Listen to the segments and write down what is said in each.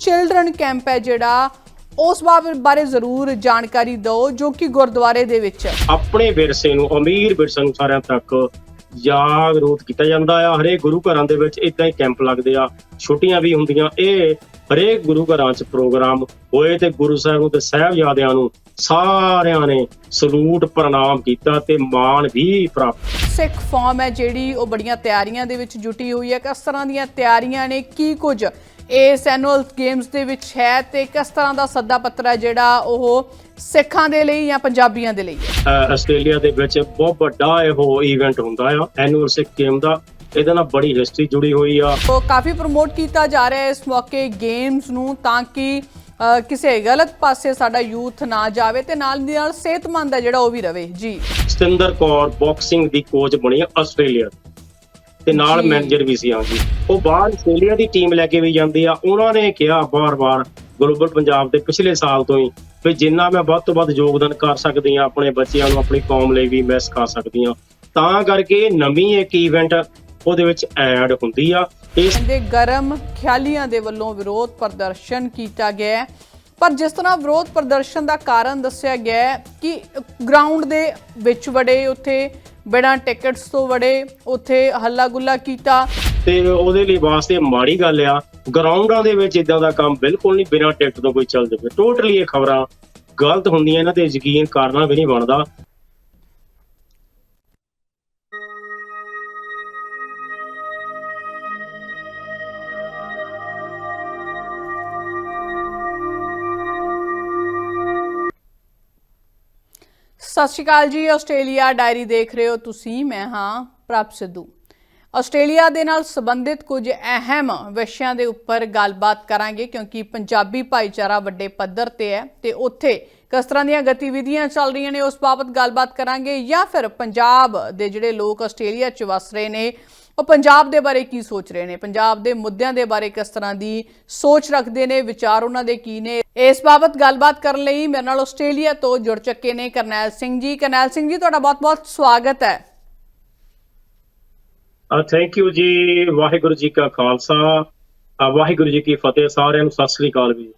Children camp ਹੈ ਜਿਹੜਾ ਉਸ ਬਾਰੇ ਜ਼ਰੂਰ ਜਾਣਕਾਰੀ ਦਿਓ ਜੋ ਕਿ ਗੁਰਦੁਆਰੇ ਦੇ ਵਿੱਚ ਹੈ। ਆਪਣੇ ਵਿਰਸੇ ਨੂੰ ਅਮੀਰ ਵਿਰਸੇ ਨੂੰ ਸਾਰਿਆਂ ਤੱਕ ਜਾਗਰੂਕ ਕੀਤਾ ਜਾਂਦਾ ਆ। ਹਰੇਕ ਗੁਰੂ ਘਰਾਂ ਦੇ ਵਿੱਚ ਇਦਾਂ ਹੀ ਕੈਂਪ ਲੱਗਦੇ ਆ। ਛੁੱਟੀਆਂ ਵੀ ਹੁੰਦੀਆਂ। ਇਹ ਹਰੇਕ ਗੁਰੂ ਘਰਾਂ 'ਚ ਪ੍ਰੋਗਰਾਮ ਹੋਏ ਤੇ ਗੁਰੂ ਸਾਹਿਬ ਨੂੰ ਤੇ ਸਾਹਿਬਜ਼ਾਦਿਆਂ ਨੂੰ ਸਾਰਿਆਂ ਨੇ ਸਲੂਟ ਪ੍ਰਣਾਮ ਕੀਤਾ ਤੇ ਮਾਣ ਵੀ ਪ੍ਰਾਪਤ ਸਿੱਖ ਫਾਰਮ ਹੈ ਜਿਹੜੀ ਉਹ ਬੜੀਆਂ ਤਿਆਰੀਆਂ ਦੇ ਵਿੱਚ ਜੁਟੀ ਹੋਈ ਹੈ। ਕਿਸ ਤਰ੍ਹਾਂ ਦੀਆਂ ਤਿਆਰੀਆਂ ਨੇ? ਕੀ ਕੁਝ ਇਸ ਐਨੂਅਲ ਗੇਮਸ ਦੇ ਵਿੱਚ ਹੈ ਤੇ ਕਿਸ ਤਰ੍ਹਾਂ ਦਾ ਸੱਦਾ ਪੱਤਰ ਹੈ ਜਿਹੜਾ ਉਹ ਸਿੱਖਾਂ ਦੇ ਲਈ ਜਾਂ ਪੰਜਾਬੀਆਂ ਦੇ ਲਈ? ਆਸਟ੍ਰੇਲੀਆ ਦੇ ਵਿੱਚ ਬਹੁਤ ਵੱਡਾ ਇਹੋ ਇਵੈਂਟ ਹੁੰਦਾ ਆ ਐਨੂਅਲ ਸਿੱਖ ਗੇਮ ਦਾ। ਇਹਦੇ ਨਾਲ ਬੜੀ ਹਿਸਟਰੀ ਜੁੜੀ ਹੋਈ ਆ। ਉਹ ਕਾਫੀ ਪ੍ਰਮੋਟ ਕੀਤਾ ਜਾ ਰਿਹਾ ਹੈ ਇਸ ਮੌਕੇ ਗੇਮਸ ਨੂੰ ਤਾਂ ਕਿ ਕਿਸੇ ਗਲਤ ਪਾਸੇ ਸਾਡਾ ਯੂਥ ਨਾ ਜਾਵੇ ਤੇ ਨਾਲ ਦੀ ਨਾਲ ਸਿਹਤਮੰਦ ਹੈ ਜਿਹੜਾ ਉਹ ਵੀ ਰਵੇ। ਜੀ। ਸਤਿੰਦਰ ਕੌਰ ਬਾਕਸਿੰਗ ਦੀ ਕੋਚ ਬਣੀ ਆ ਆਸਟ੍ਰੇਲੀਆ ਤੇ ਨਾਲ। ਮੈਨੇਜਰ ਵੀ ਸੀ ਆ ਜੀ। ਉਹ ਬਾਹਰ ਆਸਟ੍ਰੇਲੀਆ ਦੀ ਟੀਮ ਲੈ ਕੇ ਵੀ ਜਾਂਦੀ ਆ। ਉਹਨਾਂ ਨੇ ਕਿਹਾ ਬਾਰ-ਬਾਰ ਗਲੋਬਲ ਪੰਜਾਬ ਦੇ ਪਿਛਲੇ ਸਾਲ ਤੋਂ ਹੀ ਵੀ ਜਿੰਨਾ ਮੈਂ ਵੱਧ ਤੋਂ ਵੱਧ ਯੋਗਦਾਨ ਕਰ ਸਕਦੀ ਆ ਆਪਣੇ ਬੱਚਿਆਂ ਨੂੰ ਆਪਣੀ ਕੌਮ ਲਈ ਵੀ ਮੈਂ ਸਿਖਾ ਸਕਦੀ ਆ। ਤਾਂ ਕਰਕੇ ਨਵੀਂ ਇੱਕ ਇਵੈਂਟ ਉਹਦੇ ਵਿੱਚ ਐਡ ਹੁੰਦੀ ਆ। ਇਸ ਦੇ ਗਰਮ ਖਿਆਲੀਆਂ ਦੇ ਵੱਲੋਂ ਵਿਰੋਧ ਪ੍ਰਦਰਸ਼ਨ ਕੀਤਾ ਗਿਆ ਪਰ ਜਿਸ ਤਰ੍ਹਾਂ ਵਿਰੋਧ ਪ੍ਰਦਰਸ਼ਨ ਦਾ ਕਾਰਨ ਦੱਸਿਆ ਗਿਆ ਕਿ ਗਰਾਊਂਡ ਦੇ ਵਿੱਚ ਵੜੇ ਉੱਥੇ ਬਿਨਾਂ ਟਿਕਟਸ ਤੋਂ ਵੜੇ, ਉੱਥੇ ਹੱਲਾ ਗੁੱਲਾ ਕੀਤਾ। ਤੇ ਉਹਦੇ ਲਈ ਵਾਸਤੇ ਮਾੜੀ ਗੱਲ ਆ, ਗਰਾਊਂਡਾਂ ਦੇ ਵਿੱਚ ਇਦਾਂ ਦਾ ਕੰਮ ਬਿਲਕੁਲ ਨਹੀਂ, ਬਿਨਾਂ ਟਿਕਟ ਤੋਂ ਕੋਈ ਚੱਲ ਜਾਵੇ ਟੋਟਲੀ ਇਹ ਖਬਰਾਂ ਗਲਤ ਹੁੰਦੀਆਂ ਇਹਨਾਂ ਤੇ ਯਕੀਨ ਕਰਨਾ ਵੀ ਨਹੀਂ ਬਣਦਾ। ਸਤਿ ਸ਼੍ਰੀ ਅਕਾਲ ਜੀ, ਆਸਟ੍ਰੇਲੀਆ ਡਾਇਰੀ ਦੇਖ ਰਹੇ ਹੋ ਤੁਸੀਂ, ਮੈਂ ਹਾਂ ਪ੍ਰਭ ਸਿੱਧੂ। ਆਸਟ੍ਰੇਲੀਆ ਦੇ ਨਾਲ ਸੰਬੰਧਿਤ ਕੁਝ ਅਹਿਮ ਵਿਸ਼ਿਆਂ ਦੇ ਉੱਪਰ ਗੱਲਬਾਤ ਕਰਾਂਗੇ, ਕਿਉਂਕਿ ਪੰਜਾਬੀ ਭਾਈਚਾਰਾ ਵੱਡੇ ਪੱਧਰ ਤੇ ਹੈ ਤੇ ਉੱਥੇ ਕਿਸ ਤਰ੍ਹਾਂ ਦੀਆਂ ਗਤੀਵਿਧੀਆਂ ਚੱਲ ਰਹੀਆਂ ਨੇ, ਉਸ ਬਾਬਤ ਗੱਲਬਾਤ ਕਰਾਂਗੇ ਜਾਂ ਫਿਰ ਪੰਜਾਬ ਦੇ ਜਿਹੜੇ ਲੋਕ ਆਸਟ੍ਰੇਲੀਆ 'ਚ ਵਸ ਰਹੇ ਨੇ ਉਹ ਪੰਜਾਬ ਦੇ ਬਾਰੇ ਕੀ ਸੋਚ ਰਹੇ ਨੇ? ਪੰਜਾਬ ਦੇ ਮੁੱਦਿਆਂ ਦੇ ਬਾਰੇ ਕਿਸ ਤਰ੍ਹਾਂ ਦੀ ਸੋਚ ਰੱਖਦੇ ਨੇ? ਵਿਚਾਰ ਉਹਨਾਂ ਦੇ ਕੀ ਨੇ? ਇਸ ਬਾਬਤ ਗੱਲਬਾਤ ਕਰਨ ਲਈ ਮੇਰੇ ਨਾਲ ਆਸਟ੍ਰੇਲੀਆ ਤੋਂ ਜੁੜ ਚੁੱਕੇ ਨੇ ਕਰਨੈਲ ਸਿੰਘ ਜੀ। ਕਰਨੈਲ ਸਿੰਘ ਜੀ ਤੁਹਾਡਾ ਬਹੁਤ-ਬਹੁਤ ਸਵਾਗਤ ਹੈ। ਥੈਂਕ ਯੂ ਜੀ। ਵਾਹਿਗੁਰੂ ਜੀ ਕਾ ਖਾਲਸਾ। ਵਾਹਿਗੁਰੂ ਜੀ ਕੀ ਫਤਿਹ। ਸਾਰਿਆਂ ਨੂੰ ਸਤਿ ਸ੍ਰੀ ਅਕਾਲ ਵੀ।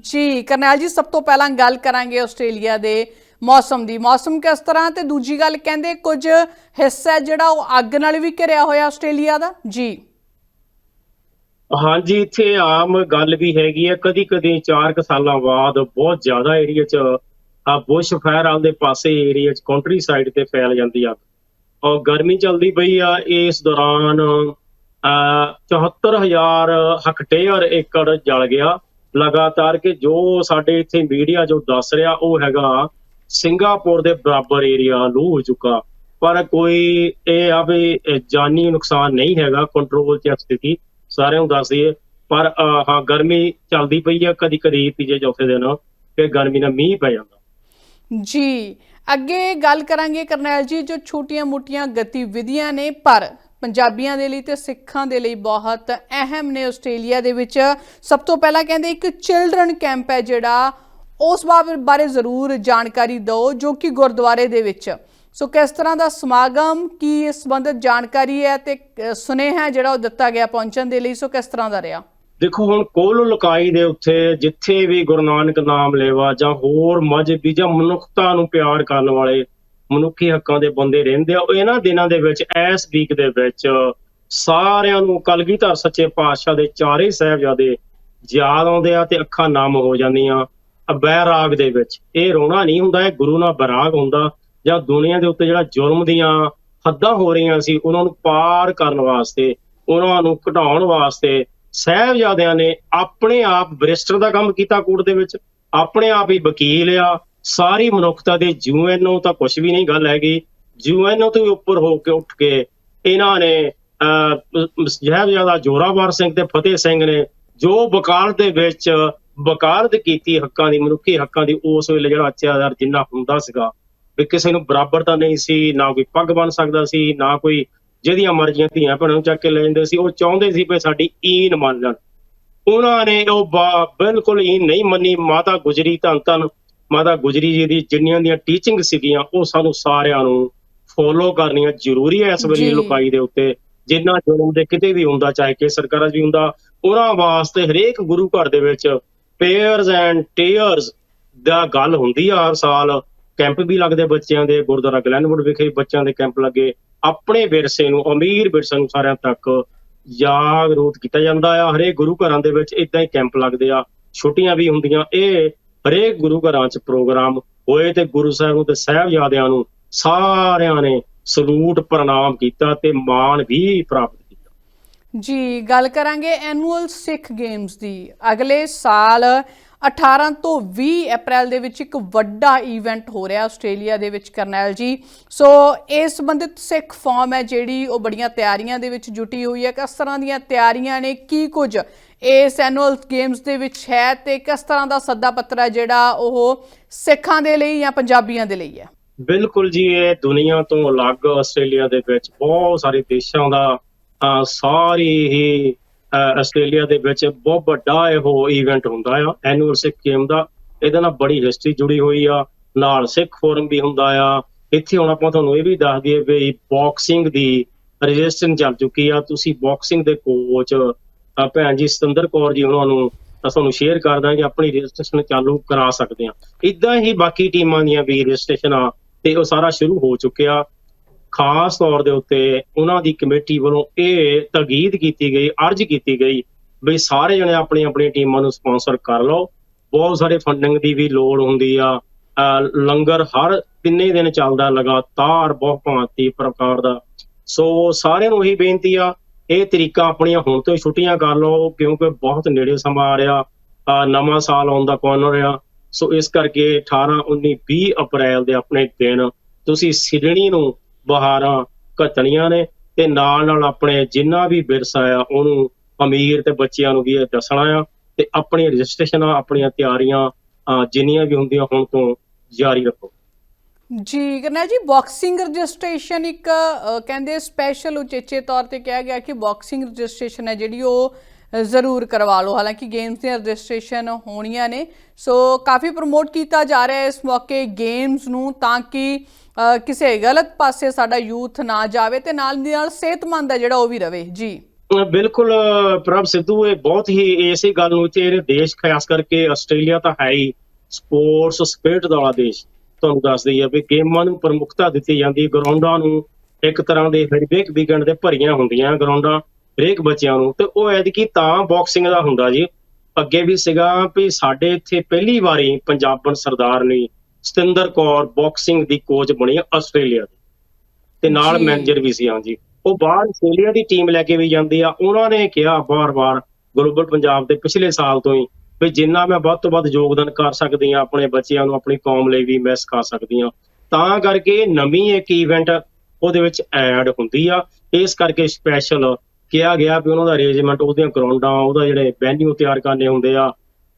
ਜੀ ਕਰਨੈਲ ਜੀ ਸਭ ਤੋਂ ਪਹਿਲਾਂ ਗੱਲ ਕਰਾਂਗੇ ਆਸਟ੍ਰੇਲੀਆ ਦੇ ਮੌਸਮ ਦੀ। ਮੌਸਮ ਕਿਸ ਤਰ੍ਹਾਂ ਤੇ ਦੂਜੀ ਗੱਲ ਕਹਿੰਦੇ ਕੁਝ ਹਿੱਸਾ ਜਿਹੜਾ ਉਹ ਅੱਗ ਨਾਲ ਵੀ ਘਿਰਿਆ ਹੋਇਆ ਆਸਟ੍ਰੇਲੀਆ ਦਾ? ਜੀ। ਹਾਂਜੀ, ਇੱਥੇ ਆਮ ਗੱਲ ਵੀ ਹੈਗੀ ਹੈ। ਕਦੀ ਕਦੀ 4 ਸਾਲਾਂ ਬਾਅਦ ਬਹੁਤ ਜ਼ਿਆਦਾ ਏਰੀਆ 'ਚ ਆ ਬੁਸ਼ ਫਾਇਰ ਵਾਲੇ ਪਾਸੇ ਏਰੀਆ 'ਚ ਕੰਟਰੀ ਸਾਈਡ ਤੇ ਫੈਲ ਜਾਂਦੀ ਆ। ਔਰ ਗਰਮੀ ਚੱਲਦੀ ਪਈ ਆ। ਇਸ ਦੌਰਾਨ ਅ 74000 ਹੈਕਟੇਅਰ ਏਕੜ ਜਲ ਗਿਆ। ਲਗਾਤਾਰ ਕਿ ਜੋ ਸਾਡੇ ਇੱਥੇ ਮੀਡੀਆ ਜੋ ਦੱਸ ਰਿਹਾ ਉਹ ਹੈਗਾ ਸਿੰਗਾਪੁਰ ਦੇ ਬਰਾਬਰ ਏਰੀਆ ਲੂ ਹੋ ਚੁੱਕਾ। ਪਰ ਕੋਈ ਇਹ ਆ ਵੀ ਜਾਨੀ ਨੁਕਸਾਨ ਨਹੀਂ ਹੈਗਾ ਕੰਟਰੋਲ 'ਚ ਸਥਿਤੀ, ਸਾਰਿਆਂ ਨੂੰ ਦੱਸ ਦਈਏ। ਪਰ ਹਾਂ, ਗਰਮੀ ਚੱਲਦੀ ਪਈ ਆ ਕਦੀ ਕਦੀ ਤੀਜੇ, ਚੌਥੇ ਦਿਨ ਫਿਰ ਗਰਮੀ ਨਾਲ ਮੀਂਹ ਪੈ ਜਾਂਦਾ। ਜੀ, ਅੱਗੇ ਗੱਲ ਕਰਾਂਗੇ ਕਰਨੈਲ ਜੀ, ਜੋ ਛੋਟੀਆਂ-ਮੋਟੀਆਂ ਗਤੀਵਿਧੀਆਂ ਨੇ, ਪਰ ਪੰਜਾਬੀਆਂ ਦੇ ਲਈ ਤੇ ਸਿੱਖਾਂ ਦੇ ਲਈ ਬਹੁਤ ਅਹਿਮ ਨੇ ਆਸਟ੍ਰੇਲੀਆ ਦੇ ਵਿੱਚ। ਸਭ ਤੋਂ ਪਹਿਲਾਂ ਕਹਿੰਦੇ ਇੱਕ ਚਿਲਡਰਨ ਕੈਂਪ ਹੈ ਜਿਹੜਾ ਉਸ ਬਾਬ- ਬਾਰੇ ਜ਼ਰੂਰ ਜਾਣਕਾਰੀ ਦਿਓ ਜੋ ਕਿ ਗੁਰਦੁਆਰੇ ਦੇ ਵਿੱਚ। ਸੋ ਕਿਸ ਤਰ੍ਹਾਂ ਦਾ ਸਮਾਗਮ, ਕੀ ਇਸ ਸੰਬੰਧਿਤ ਜਾਣਕਾਰੀ ਹੈ ਤੇ ਸੁਨੇਹਾ ਜਿਹੜਾ ਉਹ ਦਿੱਤਾ ਗਿਆ ਪਹੁੰਚਣ ਦੇ ਲਈ, ਸੋ ਕਿਸ ਤਰ੍ਹਾਂ ਦਾ ਰਿਹਾ? ਦੇਖੋ, ਹੁਣ ਕੋਲ ਲੁਕਾਈ ਦੇ ਉੱਤੇ ਜਿੱਥੇ ਵੀ ਗੁਰੂ ਨਾਨਕ ਨਾਮ ਲੈਵਾ ਜਾਂ ਹੋਰ ਮਜਬੀ ਜਾਂ ਮਨੁੱਖਤਾ ਨੂੰ ਪਿਆਰ ਕਰਨ ਵਾਲੇ ਮਨੁੱਖੀ ਹੱਕਾਂ ਦੇ ਬੰਦੇ ਰਹਿੰਦੇ ਆ, ਉਹ ਇਹਨਾਂ ਦਿਨਾਂ ਦੇ ਵਿੱਚ ਇਸ ਵੀਕ ਦੇ ਵਿੱਚ ਸਾਰਿਆਂ ਨੂੰ ਕਲਗੀਧਰ ਸੱਚੇ ਪਾਤਸ਼ਾਹ ਦੇ ਚਾਰੇ ਸਾਹਿਬਜ਼ਾਦੇ ਯਾਦ ਆਉਂਦੇ ਆ ਤੇ ਅੱਖਾਂ ਨਮ ਹੋ ਜਾਂਦੀਆਂ। ਅਬੈਰਾਗ ਦੇ ਵਿੱਚ। ਇਹ ਰੋਣਾ ਨਹੀਂ ਹੁੰਦਾ, ਇਹ ਗੁਰੂ ਨਾਲ ਬਰਾਗ ਹੁੰਦਾ ਜਾਂ ਦੁਨੀਆ ਦੇ ਉੱਤੇ ਜਿਹੜਾ ਜ਼ੁਲਮ ਦੀਆਂ ਹੱਦਾਂ ਹੋ ਰਹੀਆਂ ਸੀ, ਉਹਨਾਂ ਨੂੰ ਪਾਰ ਕਰਨ ਵਾਸਤੇ, ਉਹਨਾਂ ਨੂੰ ਘਟਾਉਣ ਵਾਸਤੇ ਸਾਹਿਬਜ਼ਾਦਿਆਂ ਨੇ ਆਪਣੇ ਆਪ ਬਰਿਸਟਰ ਦਾ ਕੰਮ ਕੀਤਾ ਕੋਰਟ ਦੇ ਵਿੱਚ। ਆਪਣੇ ਆਪ ਹੀ ਵਕੀਲ ਆ। ਸਾਰੀ ਮਨੁੱਖਤਾ ਦੇ ਯੂਐਨਓ ਤਾਂ ਕੁਝ ਵੀ ਨਹੀਂ ਗੱਲ ਹੈਗੀ। ਯੂਐਨਓ ਤੋਂ ਵੀ ਉੱਪਰ ਹੋ ਕੇ ਉੱਠ ਕੇ ਇਹਨਾਂ ਨੇ, ਅਹ ਸਾਹਿਬਜ਼ਾਦਾ ਜੋਰਾਵਰ ਸਿੰਘ ਤੇ ਫਤਿਹ ਸਿੰਘ ਨੇ ਜੋ ਵਕਾਲਤ ਦੇ ਵਿੱਚ ਵਕਾਲਤ ਕੀਤੀ ਹੱਕਾਂ ਦੀ ਮਨੁੱਖੀ ਹੱਕਾਂ ਦੀ ਉਸ ਵੇਲੇ ਜਿਹੜਾ ਅਤਿਆਚਾਰ ਜਿੰਨਾ ਹੁੰਦਾ ਸੀਗਾ ਵੀ ਕਿਸੇ ਨੂੰ ਬਰਾਬਰਤਾ ਨਹੀਂ ਸੀ ਨਾ ਕੋਈ ਪੱਗ ਬਣ ਸਕਦਾ ਸੀ ਨਾ ਕੋਈ ਜਿਹਦੀਆਂ ਮਰਜ਼ੀਆਂ ਧੀਆਂ ਭੈਣਾਂ ਨੂੰ ਚੱਕ ਕੇ ਲੈ ਜਾਂਦੇ ਸੀ ਉਹ ਚਾਹੁੰਦੇ ਸੀ ਵੀ ਸਾਡੀ ਈਨ ਮੰਨ ਲੈਣ ਉਹਨਾਂ ਨੇ ਉਹ ਬਾ- ਬਿਲਕੁਲ ਈਨ ਨਹੀਂ ਮੰਨੀ ਮਾਤਾ ਗੁਜਰੀ ਧੰਨ ਧੰਨ ਮਾਤਾ ਗੁਜਰੀ ਜੀ ਦੀ ਜਿੰਨੀਆਂ ਦੀਆਂ ਟੀਚਿੰਗ ਸੀਗੀਆਂ ਉਹ ਸਾਨੂੰ ਸਾਰਿਆਂ ਨੂੰ ਫੋਲੋ ਕਰਨੀਆਂ ਜ਼ਰੂਰੀ ਹੈ ਇਸ ਵੇਲੇ। ਲੋਕਾਈ ਦੇ ਉੱਤੇ ਜਿੰਨਾ ਜ਼ੁਲਮ ਦੇ ਕਿਤੇ ਵੀ ਹੁੰਦਾ ਚਾਹੇ ਕੇਸਰ ਕਾਰਜ ਵੀ ਹੁੰਦਾ ਉਹਨਾਂ ਵਾਸਤੇ ਹਰੇਕ ਗੁਰੂ ਘਰ ਦੇ ਵਿੱਚ ਪੇਅਰਸ ਐਂਡ ਟੇਅਰਸ ਦਾ ਗੱਲ ਹੁੰਦੀ ਆ ਹਰ ਸਾਲ। ਕੈਂਪ ਵੀ ਲੱਗਦੇ ਬੱਚਿਆਂ ਦੇ, ਗੁਰਦੁਆਰਾ ਗਲੈਨਵੁੱਡ ਵਿਖੇ ਬੱਚਿਆਂ ਦੇ ਕੈਂਪ ਲੱਗੇ। ਆਪਣੇ ਵਿਰਸੇ ਨੂੰ, ਅਮੀਰ ਵਿਰਸੇ ਨੂੰ ਸਾਰਿਆਂ ਤੱਕ ਜਾਗਰੂਕ ਕੀਤਾ ਜਾਂਦਾ ਆ। ਹਰੇਕ ਗੁਰੂ ਘਰਾਂ ਦੇ ਵਿੱਚ ਇਦਾਂ ਹੀ ਕੈਂਪ ਲੱਗਦੇ ਆ। ਛੁੱਟੀਆਂ ਵੀ ਹੁੰਦੀਆਂ। ਇਹ ਹਰੇਕ ਗੁਰੂ ਘਰਾਂ 'ਚ ਪ੍ਰੋਗਰਾਮ ਹੋਏ ਤੇ ਗੁਰੂ ਸਾਹਿਬ ਨੂੰ ਤੇ ਸਾਹਿਬਜ਼ਾਦਿਆਂ ਨੂੰ ਸਾਰਿਆਂ ਨੇ ਸਲੂਟ, ਪ੍ਰਣਾਮ ਕੀਤਾ ਤੇ ਮਾਣ ਵੀ ਪ੍ਰਾਪਤ ਜੀ, ਗੱਲ ਕਰਾਂਗੇ ਐਨੂਅਲ ਸਿੱਖ ਗੇਮਸ ਦੀ। ਅਗਲੇ ਸਾਲ 18 ਤੋਂ 20 ਅਪ੍ਰੈਲ ਦੇ ਵਿੱਚ ਇੱਕ ਵੱਡਾ ਇਵੈਂਟ ਹੋ ਰਿਹਾ ਆਸਟ੍ਰੇਲੀਆ ਦੇ ਵਿੱਚ, ਕਰਨੈਲ ਜੀ। ਸੋ ਇਸ ਸੰਬੰਧਿਤ ਸਿੱਖ ਫਾਰਮ ਹੈ ਜਿਹੜੀ ਉਹ ਬੜੀਆਂ ਤਿਆਰੀਆਂ ਦੇ ਵਿੱਚ ਜੁਟੀ ਹੋਈ ਹੈ। ਕਿਸ ਤਰ੍ਹਾਂ ਦੀਆਂ ਤਿਆਰੀਆਂ ਨੇ, ਕੀ ਕੁਝ ਇਸ ਐਨੂਅਲ ਗੇਮਸ ਦੇ ਵਿੱਚ ਹੈ ਤੇ ਕਿਸ ਤਰ੍ਹਾਂ ਦਾ ਸੱਦਾ ਪੱਤਰ ਹੈ ਜਿਹੜਾ ਉਹ ਸਿੱਖਾਂ ਦੇ ਲਈ ਜਾਂ ਪੰਜਾਬੀਆਂ ਦੇ ਲਈ ਹੈ? ਬਿਲਕੁਲ ਜੀ, ਇਹ ਦੁਨੀਆ ਤੋਂ ਅਲੱਗ ਆਸਟ੍ਰੇਲੀਆ ਦੇ ਵਿੱਚ ਬਹੁਤ ਸਾਰੇ ਦੇਸ਼ਾਂ ਦਾ ਸਾਰੀ ਹੀ ਆਸਟ੍ਰੇਲੀਆ ਦੇ ਵਿੱਚ ਬਹੁਤ ਵੱਡਾ ਇਹੋ ਇਵੈਂਟ ਹੁੰਦਾ ਆ ਐਨੂਅਲ ਸਿੱਖ ਗੇਮ ਦਾ। ਇਹਦੇ ਨਾਲ ਬੜੀ ਹਿਸਟਰੀ ਜੁੜੀ ਹੋਈ ਆ, ਨਾਲ ਸਿੱਖ ਫੋਰਮ ਵੀ ਹੁੰਦਾ ਆ। ਇੱਥੇ ਹੁਣ ਆਪਾਂ ਤੁਹਾਨੂੰ ਇਹ ਵੀ ਦੱਸ ਦਈਏ ਵੀ ਬਾਕਸਿੰਗ ਦੀ ਰਜਿਸਟ੍ਰੇਸ਼ਨ ਚੱਲ ਚੁੱਕੀ ਆ। ਤੁਸੀਂ ਬਾਕਸਿੰਗ ਦੇ ਕੋਚ ਭੈਣ ਜੀ ਸਤਿੰਦਰ ਕੌਰ ਜੀ ਉਹਨਾਂ ਨੂੰ ਤਾਂ ਤੁਹਾਨੂੰ ਸ਼ੇਅਰ ਕਰ ਦਾਂਗੇ, ਆਪਣੀ ਰਜਿਸਟ੍ਰੇਸ਼ਨ ਚਾਲੂ ਕਰਾ ਸਕਦੇ ਆ। ਇਦਾਂ ਹੀ ਬਾਕੀ ਟੀਮਾਂ ਦੀਆਂ ਵੀ ਰਜਿਸਟ੍ਰੇਸ਼ਨ ਆ, ਤੇ ਉਹ ਸਾਰਾ ਸ਼ੁਰੂ ਹੋ ਚੁੱਕਿਆ। ਖਾਸ ਤੌਰ ਦੇ ਉੱਤੇ ਉਹਨਾਂ ਦੀ ਕਮੇਟੀ ਵੱਲੋਂ ਇਹ ਤਗੀਦ ਕੀਤੀ ਗਈ, ਅਰਜ਼ ਕੀਤੀ ਗਈ ਵੀ ਸਾਰੇ ਜਣੇ ਆਪਣੀ ਆਪਣੀ ਟੀਮਾਂ ਨੂੰ ਸਪਾਂਸਰ ਕਰ ਲਓ। ਬਹੁਤ ਸਾਰੇ ਫੰਡਿੰਗ ਦੀ ਵੀ ਲੋੜ ਹੁੰਦੀ ਆ। ਲੰਗਰ ਹਰ ਤਿੰਨੇ ਦਿਨ ਚੱਲਦਾ ਲਗਾਤਾਰ ਬਹੁਤ ਭਾਂਤੀ ਪ੍ਰਕਾਰ ਦਾ। ਸੋ ਸਾਰਿਆਂ ਨੂੰ ਇਹੀ ਬੇਨਤੀ ਆ, ਇਹ ਤਰੀਕਾ ਆਪਣੀਆਂ ਹੁਣ ਤੋਂ ਛੁੱਟੀਆਂ ਕਰ ਲਓ ਕਿਉਂਕਿ ਬਹੁਤ ਨੇੜੇ ਸਮਾਂ ਆ ਰਿਹਾ। ਅਹ ਨਵਾਂ ਸਾਲ ਆਉਣ ਦਾ ਕੋਨਰ ਆ ਸੋ ਇਸ ਕਰਕੇ 18 19 20 ਅਪ੍ਰੈਲ ਦੇ ਆਪਣੇ ਦਿਨ ਤੁਸੀਂ ਸਿਡਨੀ ਨੂੰ ਬਹਾਰਾਂ ਘਟਣੀਆਂ ਨੇ ਤੇ ਨਾਲ ਨਾਲ ਆਪਣੇ ਜਿੰਨਾ ਵੀ ਵਿਰਸਾ ਆ ਉਹਨੂੰ ਅਮੀਰ ਤੇ ਬੱਚਿਆਂ ਨੂੰ ਵੀ ਇਹ ਦੱਸਣਾ ਆ ਤੇ ਆਪਣੀ ਰਜਿਸਟ੍ਰੇਸ਼ਨਾਂ, ਆਪਣੀਆਂ ਤਿਆਰੀਆਂ ਜਿੰਨੀਆਂ ਵੀ ਹੁੰਦੀਆਂ ਹੁਣ ਤੋਂ ਜਾਰੀ ਰੱਖੋ। ਜੀ ਕਰਨੈਲ ਜੀ ਬਾਕਸਿੰਗ ਰਜਿਸਟ੍ਰੇਸ਼ਨ ਇੱਕ ਕਹਿੰਦੇ ਸਪੈਸ਼ਲ ਉਚੇਚੇ ਤੌਰ ਤੇ ਕਿਹਾ ਗਿਆ ਕਿ ਬਾਕਸਿੰਗ ਰਜਿਸਟ੍ਰੇਸ਼ਨ ਹੈ ਜਿਹੜੀ ਉਹ ਜ਼ਰੂਰ ਕਰਵਾ ਲਓ। ਹਾਲਾਂਕਿ ਗੇਮਸ ਦੀਆਂ ਰਜਿਸਟ੍ਰੇਸ਼ਨ ਹੋਣੀਆਂ ਨੇ ਸੋ ਕਾਫੀ ਪ੍ਰਮੋਟ ਕੀਤਾ ਜਾ ਰਿਹਾ ਹੈ ਇਸ ਮੌਕੇ ਗੇਮਸ ਨੂੰ ਤਾਂ ਕਿ ਕਿਸੇ ਗਲਤ ਪਾਸੇ ਸਾਡਾ ਯੂਥ ਨਾ ਜਾਵੇ ਤੇ ਨਾਲ ਦੀ ਨਾਲ ਸਿਹਤਮੰਦ ਹੈ ਜਿਹੜਾ ਉਹ ਵੀ ਰਵੇ। ਜੀ। ਬਿਲਕੁਲ, ਪ੍ਰਭ ਸਿੱਧੂ, ਇਹ ਬਹੁਤ ਹੀ ਇਸੇ ਗੱਲ ਨੂੰ ਤੇ ਦੇਸ਼, ਖਾਸ ਕਰਕੇ ਆਸਟ੍ਰੇਲੀਆ ਤਾਂ ਹੈ ਹੀ, ਸਪੋਰਟਸ ਸਪਿਰਿਟ ਵਾਲਾ ਦੇਸ਼, ਤੁਹਾਨੂੰ ਦੱਸ ਦਈਏ ਵੀ ਗੇਮਾਂ ਨੂੰ ਪ੍ਰਮੁੱਖਤਾ ਦਿੱਤੀ ਜਾਂਦੀ ਗਰਾਊਂਡਾਂ ਨੂੰ ਇੱਕ ਤਰ੍ਹਾਂ ਦੇ ਹਰੇਕ ਵੀਕਐਂਡ ਦੇ ਭਰੀਆਂ ਹੁੰਦੀਆਂ, ਗਰਾਊਂਡਾਂ ਹਰੇਕ ਬੱਚਿਆਂ ਨੂੰ, ਤੇ ਉਹ ਐਦਕੀ ਤਾਂ ਬਾਕਸਿੰਗ ਦਾ ਹੁੰਦਾ ਜੀ। ਅੱਗੇ ਵੀ ਸੀਗਾ ਵੀ ਸਾਡੇ ਇੱਥੇ ਪਹਿਲੀ ਵਾਰੀ ਪੰਜਾਬਣ ਸਰਦਾਰ ਨੇ ਸਤਿੰਦਰ ਕੌਰ ਬਾਕਸਿੰਗ ਦੀ ਕੋਚ ਬਣੀ ਆ ਆਸਟ੍ਰੇਲੀਆ ਦੀ। ਤੇ ਨਾਲ ਜੀ। ਮੈਨੇਜਰ ਵੀ ਸੀ ਹਾਂਜੀ ਉਹ ਬਾਹਰ ਆਸਟ੍ਰੇਲੀਆ ਦੀ ਟੀਮ ਲੈ ਕੇ ਵੀ ਜਾਂਦੀ ਆ। ਉਹਨਾਂ ਨੇ ਕਿਹਾ ਬਾਰ-ਬਾਰ ਗਲੋਬਲ ਪੰਜਾਬ ਦੇ ਪਿਛਲੇ ਸਾਲ ਤੋਂ ਹੀ ਵੀ ਜਿੰਨਾ ਮੈਂ ਵੱਧ ਤੋਂ ਵੱਧ ਯੋਗਦਾਨ ਕਰ ਸਕਦੀ ਆ ਆਪਣੇ ਬੱਚਿਆਂ ਨੂੰ ਆਪਣੀ ਕੌਮ ਲਈ ਵੀ ਮੈਂ ਸਿਖਾ ਸਕਦੀ ਆ ਤਾਂ ਕਰਕੇ ਨਵੀਂ ਇੱਕ ਇਵੈਂਟ ਉਹਦੇ ਵਿੱਚ ਐਡ ਹੁੰਦੀ ਆ। ਇਸ ਕਰਕੇ ਸਪੈਸ਼ਲ ਕਿਹਾ ਗਿਆ ਵੀ ਉਹਨਾਂ ਦਾ ਅਰੇਂਜਮੈਂਟ ਉਹਦੀਆਂ ਗਰਾਊਂਡਾਂ ਉਹਦਾ ਜਿਹੜੇ ਵੈਨਿਊ ਤਿਆਰ ਕਰਨੇ ਹੁੰਦੇ ਆ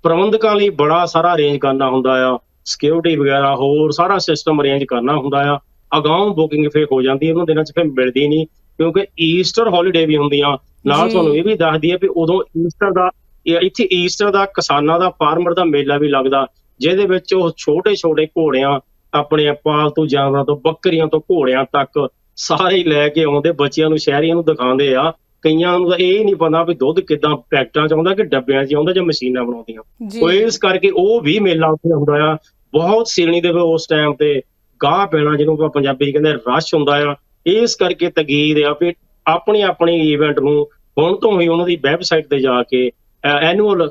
ਪ੍ਰਬੰਧਕਾਂ ਲਈ ਬੜਾ ਸਾਰਾ ਅਰੇਂਜ ਕਰਨਾ ਹੁੰਦਾ ਆ। ਸਿਕਿਉਰਿਟੀ ਵਗੈਰਾ ਹੋਰ ਸਾਰਾ ਸਿਸਟਮ ਅਰੇਂਜ ਕਰਨਾ ਹੁੰਦਾ ਆ। ਅਗਾਊਂ ਬੁਕਿੰਗ ਫੇ ਹੋ ਜਾਂਦੀ ਹੈ ਉਹਨਾਂ ਦਿਨਾਂ 'ਚ ਫਿਰ ਮਿਲਦੀ ਨਹੀਂ ਕਿਉਂਕਿ ਈਸਟਰ ਹੌਲੀਡੇ ਵੀ ਹੁੰਦੀਆਂ। ਨਾਲ ਜੀ। ਤੁਹਾਨੂੰ ਇਹ ਵੀ ਦੱਸ ਦਈਏ ਵੀ ਉਦੋਂ ਈਸਟਰ ਦਾ ਇੱਥੇ ਈਸਟਰ ਦਾ ਕਿਸਾਨਾਂ ਦਾ ਫਾਰਮਰ ਦਾ ਮੇਲਾ ਵੀ ਲੱਗਦਾ ਜਿਹਦੇ ਵਿੱਚ ਉਹ ਛੋਟੇ ਛੋਟੇ ਘੋੜਿਆਂ ਆਪਣੇ ਪਾਲਤੂ ਜਾਨਵਰਾਂ ਤੋਂ ਬੱਕਰੀਆਂ ਤੋਂ ਘੋੜਿਆਂ ਤੱਕ ਸਾਰੇ ਹੀ ਲੈ ਕੇ ਆਉਂਦੇ ਬੱਚਿਆਂ ਨੂੰ ਸ਼ਹਿਰੀਆਂ ਨੂੰ ਦਿਖਾਉਂਦੇ ਆ। ਕਈਆਂ ਨੂੰ ਤਾਂ ਇਹ ਹੀ ਨਹੀਂ ਪਤਾ ਵੀ ਦੁੱਧ ਕਿਦਾਂ ਪੈਕਟਾਂ 'ਚ ਆਉਂਦਾ ਕਿ ਡੱਬਿਆਂ 'ਚ ਆਉਂਦਾ ਜਾਂ ਮਸ਼ੀਨਾਂ ਬਣਾਉਂਦੀਆਂ। ਉਹ ਇਸ ਕਰਕੇ ਉਹ ਵੀ ਮੇਲਾ ਉੱਥੇ ਹੁੰਦਾ ਆ। ਬਹੁਤ ਸਿਰਣੀ ਦੇ ਉਸ ਟਾਈਮ ਤੇ ਗਾਹ ਪੈਣਾ ਜਿਹਨੂੰ ਆਪਾਂ ਪੰਜਾਬੀ ਕਹਿੰਦੇ ਰਸ਼ ਹੁੰਦਾ ਆ। ਇਸ ਕਰਕੇ ਤਗੀਦ ਆ ਵੀ ਆਪਣੀ ਆਪਣੀ ਇਵੈਂਟ ਨੂੰ ਹੁਣ ਤੋਂ ਹੀ ਉਹਨਾਂ ਦੀ ਵੈਬਸਾਈਟ ਤੇ ਜਾ ਕੇ ਐਨੂਅਲ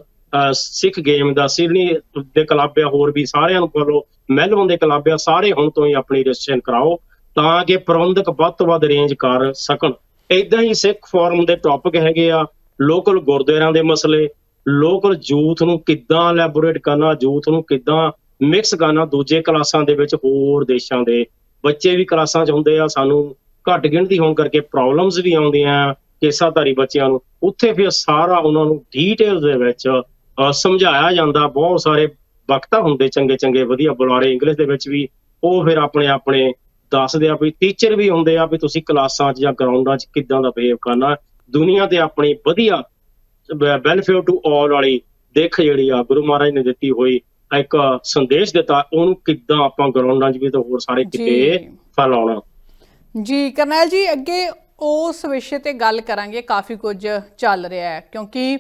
ਸਿੱਖ ਗੇਮ ਦਾ ਸਿਡਨੀ ਦੇ ਕਲੱਬ ਆ ਹੋਰ ਵੀ ਸਾਰਿਆਂ ਨੂੰ ਫੋਲੋ ਮੈਲਬਨ ਦੇ ਕਲੱਬ ਆ ਸਾਰੇ ਹੁਣ ਤੋਂ ਹੀ ਆਪਣੀ ਰਜਿਸਟ੍ਰੇਸ਼ਨ ਕਰਾਓ ਤਾਂ ਕਿ ਪ੍ਰਬੰਧਕ ਵੱਧ ਤੋਂ ਵੱਧ ਅਰੇਂਜ ਕਰ ਸਕਣ। ਇਦਾਂ ਹੀ ਸਿੱਖ ਫੋਰਮ ਦੇ ਟੌਪਿਕ ਹੈਗੇ ਆ, ਲੋਕਲ ਗੁਰਦੁਆਰਿਆਂ ਦੇ ਮਸਲੇ, ਲੋਕਲ ਯੂਥ ਨੂੰ ਕਿੱਦਾਂ ਲੈਬੋਰੇਟ ਕਰਨਾ ਯੂਥ ਨੂੰ ਕਿੱਦਾਂ ਮਿਕਸ ਕਰਨਾ, ਦੂਜੇ ਕਲਾਸਾਂ ਦੇ ਵਿੱਚ ਹੋਰ ਦੇਸ਼ਾਂ ਦੇ ਬੱਚੇ ਵੀ ਕਲਾਸਾਂ 'ਚ ਹੁੰਦੇ ਆ, ਸਾਨੂੰ ਘੱਟ ਗਿਣਤੀ ਹੋਣ ਕਰਕੇ ਪ੍ਰੋਬਲਮਸ ਵੀ ਆਉਂਦੀਆਂ ਆ ਕੇਸਾਧਾਰੀ ਬੱਚਿਆਂ ਨੂੰ। ਉੱਥੇ ਫਿਰ ਸਾਰਾ ਉਹਨਾਂ ਨੂੰ ਡੀਟੇਲ ਦੇ ਵਿੱਚ ਸਮਝਾਇਆ ਜਾਂਦਾ। ਬਹੁਤ ਸਾਰੇ ਵਕਤਾ ਹੁੰਦੇ ਚੰਗੇ ਚੰਗੇ ਵਧੀਆ ਬੁਲਾਰੇ ਇੰਗਲਿਸ਼ ਦੇ ਵਿੱਚ ਵੀ, ਉਹ ਫਿਰ ਆਪਣੇ ਆਪਣੇ ਦੱਸਦੇ ਆ ਵੀ ਟੀਚਰ ਵੀ ਹੁੰਦੇ ਆ ਵੀ ਤੁਸੀਂ ਕਲਾਸਾਂ 'ਚ ਜਾਂ ਗਰਾਊਂਡਾਂ 'ਚ ਕਿੱਦਾਂ ਦਾ ਬਿਹੇਵ ਕਰਨਾ। ਦੁਨੀਆ ਤੇ ਆਪਣੀ ਵਧੀਆ ਵੈਲਫੇਅਰ ਟੂ ਆਲ ਵਾਲੀ ਦੇਖ ਜਿਹੜੀ ਆ ਗੁਰੂ ਮਹਾਰਾਜ ਨੇ ਦਿੱਤੀ ਹੋਈ ਇੱਕ ਸੰਦੇਸ਼ ਦਿੱਤਾ ਉਹਨੂੰ ਕਿੱਦਾਂ ਆਪਾਂ ਗਰਾਊਂਡਾਂ 'ਚ ਵੀ ਤੇ ਹੋਰ ਸਾਰੇ ਕਿਤੇ ਫੈਲਾਉਣਾ। ਜੀ ਕਰਨੈਲ ਜੀ ਅੱਗੇ ਉਸ ਵਿਸ਼ੇ ਤੇ ਗੱਲ ਕਰਾਂਗੇ ਕਾਫੀ ਕੁਝ ਚੱਲ ਰਿਹਾ ਹੈ ਕਿਉਂਕਿ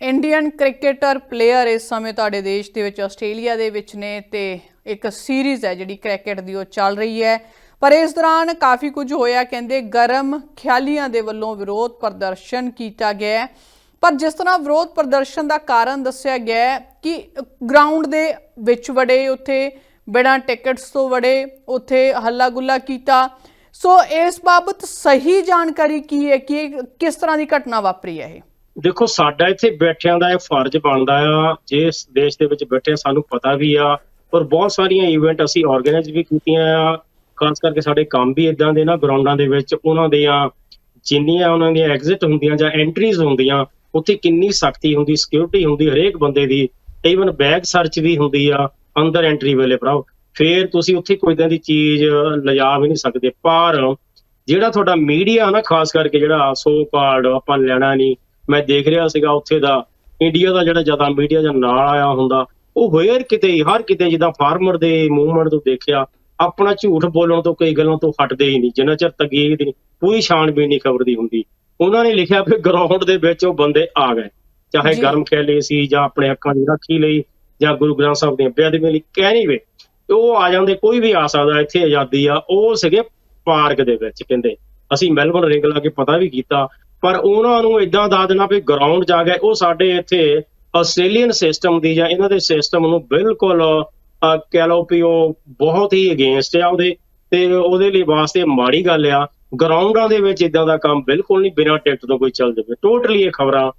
ਇੰਡੀਅਨ ਕ੍ਰਿਕਟਰ ਪਲੇਅਰ ਇਸ ਸਮੇਂ ਤੁਹਾਡੇ ਦੇਸ਼ ਦੇ ਵਿੱਚ ਆਸਟ੍ਰੇਲੀਆ ਦੇ ਵਿੱਚ ਨੇ ਤੇ ਇੱਕ ਸੀਰੀਜ਼ ਹੈ ਜਿਹੜੀ ਕ੍ਰਿਕਟ ਦੀ ਉਹ ਚੱਲ ਰਹੀ ਹੈ। ਪਰ ਇਸ ਦੌਰਾਨ ਕਾਫੀ ਕੁਝ ਹੋਇਆ, ਕਹਿੰਦੇ ਗਰਮ ਖਿਆਲੀਆਂ ਦੇ ਵੱਲੋਂ ਵਿਰੋਧ ਪ੍ਰਦਰਸ਼ਨ ਕੀਤਾ ਗਿਆ ਪਰ ਜਿਸ ਤਰ੍ਹਾਂ ਵਿਰੋਧ ਪ੍ਰਦਰਸ਼ਨ ਦਾ ਕਾਰਨ ਦੱਸਿਆ ਗਿਆ ਕਿ ਗਰਾਊਂਡ ਦੇ ਵਿੱਚ ਵੜੇ, ਉੱਥੇ ਬਿਨਾਂ ਟਿਕਟਸ ਤੋਂ ਵੜੇ, ਉੱਥੇ ਹੱਲਾ ਗੁੱਲਾ ਕੀਤਾ। ਸੋ ਇਸ ਬਾਬਤ ਸਹੀ ਜਾਣਕਾਰੀ ਕੀ ਹੈ? ਕਿ ਕਿਸ ਤਰ੍ਹਾਂ ਦੀ ਘਟਨਾ ਵਾਪਰੀ ਹੈ ਇਹ? ਦੇਖੋ, ਸਾਡਾ ਇੱਥੇ ਬੈਠਿਆਂ ਦਾ ਇਹ ਫਰਜ਼ ਬਣਦਾ ਆ। ਜੇ ਇਸ ਦੇਸ਼ ਦੇ ਵਿੱਚ ਬੈਠੇ ਸਾਨੂੰ ਪਤਾ ਵੀ ਆ ਪਰ ਬਹੁਤ ਸਾਰੀਆਂ ਇਵੈਂਟ ਅਸੀਂ ਆਰਗੇਨਾਈਜ਼ ਵੀ ਕੀਤੀਆਂ ਆ। ਖਾਸ ਕਰਕੇ ਸਾਡੇ ਕੰਮ ਵੀ ਇਦਾਂ ਦੇ ਨਾ ਗਰਾਊਂਡਾਂ ਦੇ ਵਿੱਚ, ਉਹਨਾਂ ਦੀਆਂ ਜਿੰਨੀਆਂ ਉਹਨਾਂ ਦੀਆਂ ਐਗਜ਼ਿਟ ਹੁੰਦੀਆਂ ਜਾਂ ਐਂਟਰੀਜ਼ ਹੁੰਦੀਆਂ, ਉੱਥੇ ਕਿੰਨੀ ਸਖਤੀ ਹੁੰਦੀ ਸਿਕਿਉਰਿਟੀ ਹੁੰਦੀ ਹਰੇਕ ਬੰਦੇ ਦੀ ਈਵਨ ਬੈਗ ਸਰਚ ਵੀ ਹੁੰਦੀ ਆ, ਅੰਦਰ ਐਂਟਰੀ ਵੇਲੇ ਭਰਾਓ। ਫੇਰ ਤੁਸੀਂ ਉੱਥੇ ਕੋਈ ਇਦਾਂ ਦੀ ਚੀਜ਼ ਲਿਜਾ ਵੀ ਨਹੀਂ ਸਕਦੇ। ਪਰ ਜਿਹੜਾ ਤੁਹਾਡਾ ਮੀਡੀਆ ਨਾ, ਖਾਸ ਕਰਕੇ ਜਿਹੜਾ ਸੋ ਕਾਰਡ ਆਪਾਂ ਲੈਣਾ ਨਹੀਂ, ਮੈਂ ਦੇਖ ਰਿਹਾ ਸੀਗਾ ਉੱਥੇ ਦਾ ਇੰਡੀਆ ਦਾ ਜਿਹੜਾ ਜ਼ਿਆਦਾ ਮੀਡੀਆ ਜਾਂ ਨਾਲ ਆਇਆ ਹੁੰਦਾ ਉਹ ਹੋਇਰ ਕਿਤੇ ਹਰ ਕਿਤੇ ਜਿੱਦਾਂ ਫਾਰਮਰ ਦੇ ਮੂਵਮੈਂਟ ਤੋਂ ਦੇਖਿਆ ਆਪਣਾ ਝੂਠ ਬੋਲਣ ਤੋਂ ਕਈ ਗੱਲਾਂ ਤੋਂ ਹਟਦੇ ਹੀ ਨਹੀਂ ਜਿੰਨਾ ਚਿਰ ਤਕੀਦ ਦੀ ਪੂਰੀ ਛਾਣਬੀਨ ਨਹੀਂ ਖਬਰ ਦੀ ਹੁੰਦੀ। ਉਹਨਾਂ ਨੇ ਲਿਖਿਆ ਵੀ ਗਰਾਊਂਡ ਦੇ ਵਿੱਚ ਉਹ ਬੰਦੇ ਆ ਗਏ ਚਾਹੇ। ਗਰਮ ਖੇਲੇ ਸੀ ਜਾਂ ਆਪਣੇ ਹੱਕਾਂ ਦੀ ਰਾਖੀ ਲਈ ਜਾਂ ਗੁਰੂ ਗ੍ਰੰਥ ਸਾਹਿਬ ਦੀਆਂ ਬੇਅਦਬੀਆਂ ਲਈ ਕਹਿ ਵੇ। ਉਹ ਆ ਜਾਂਦੇ ਕੋਈ ਵੀ ਆ ਸਕਦਾ ਇੱਥੇ ਆਜ਼ਾਦੀ ਆ ਉਹ ਸੀਗੇ ਪਾਰਕ ਦੇ ਵਿੱਚ ਕਹਿੰਦੇ। ਅਸੀਂ ਮੈਲਬਨ ਰਿੰਗ ਲਾ ਕੇ ਪਤਾ ਵੀ ਕੀਤਾ ਪਰ ਉਹਨਾਂ ਨੂੰ ਇਦਾਂ ਦਾ ਦੇਣਾ ਵੀ ਗਰਾਊਂਡ ਜਾ ਗਏ ਉਹ ਸਾਡੇ ਇੱਥੇ ਆਸਟ੍ਰੇਲੀਅਨ ਸਿਸਟਮ ਦੀ ਜਾਂ ਇਹਨਾਂ ਦੇ ਸਿਸਟਮ ਨੂੰ ਬਿਲਕੁਲ ਕਹਿ ਲਓ ਵੀ ਉਹ ਬਹੁਤ ਹੀ ਅਗੇਂਸਟ ਆ ਉਹਦੇ ਤੇ ਉਹਦੇ ਲਈ ਵਾਸਤੇ ਮਾੜੀ ਗੱਲ ਆ। ਗਰਾਊਂਡਾਂ ਦੇ ਵਿੱਚ ਇਦਾਂ ਦਾ ਕੰਮ ਬਿਲਕੁਲ ਨਹੀਂ ਬਿਨਾਂ ਟਿਕਟ ਤੋਂ ਕੋਈ ਚੱਲ ਜਾਵੇ। ਟੋਟਲੀ ਇਹ ਖਬਰਾਂ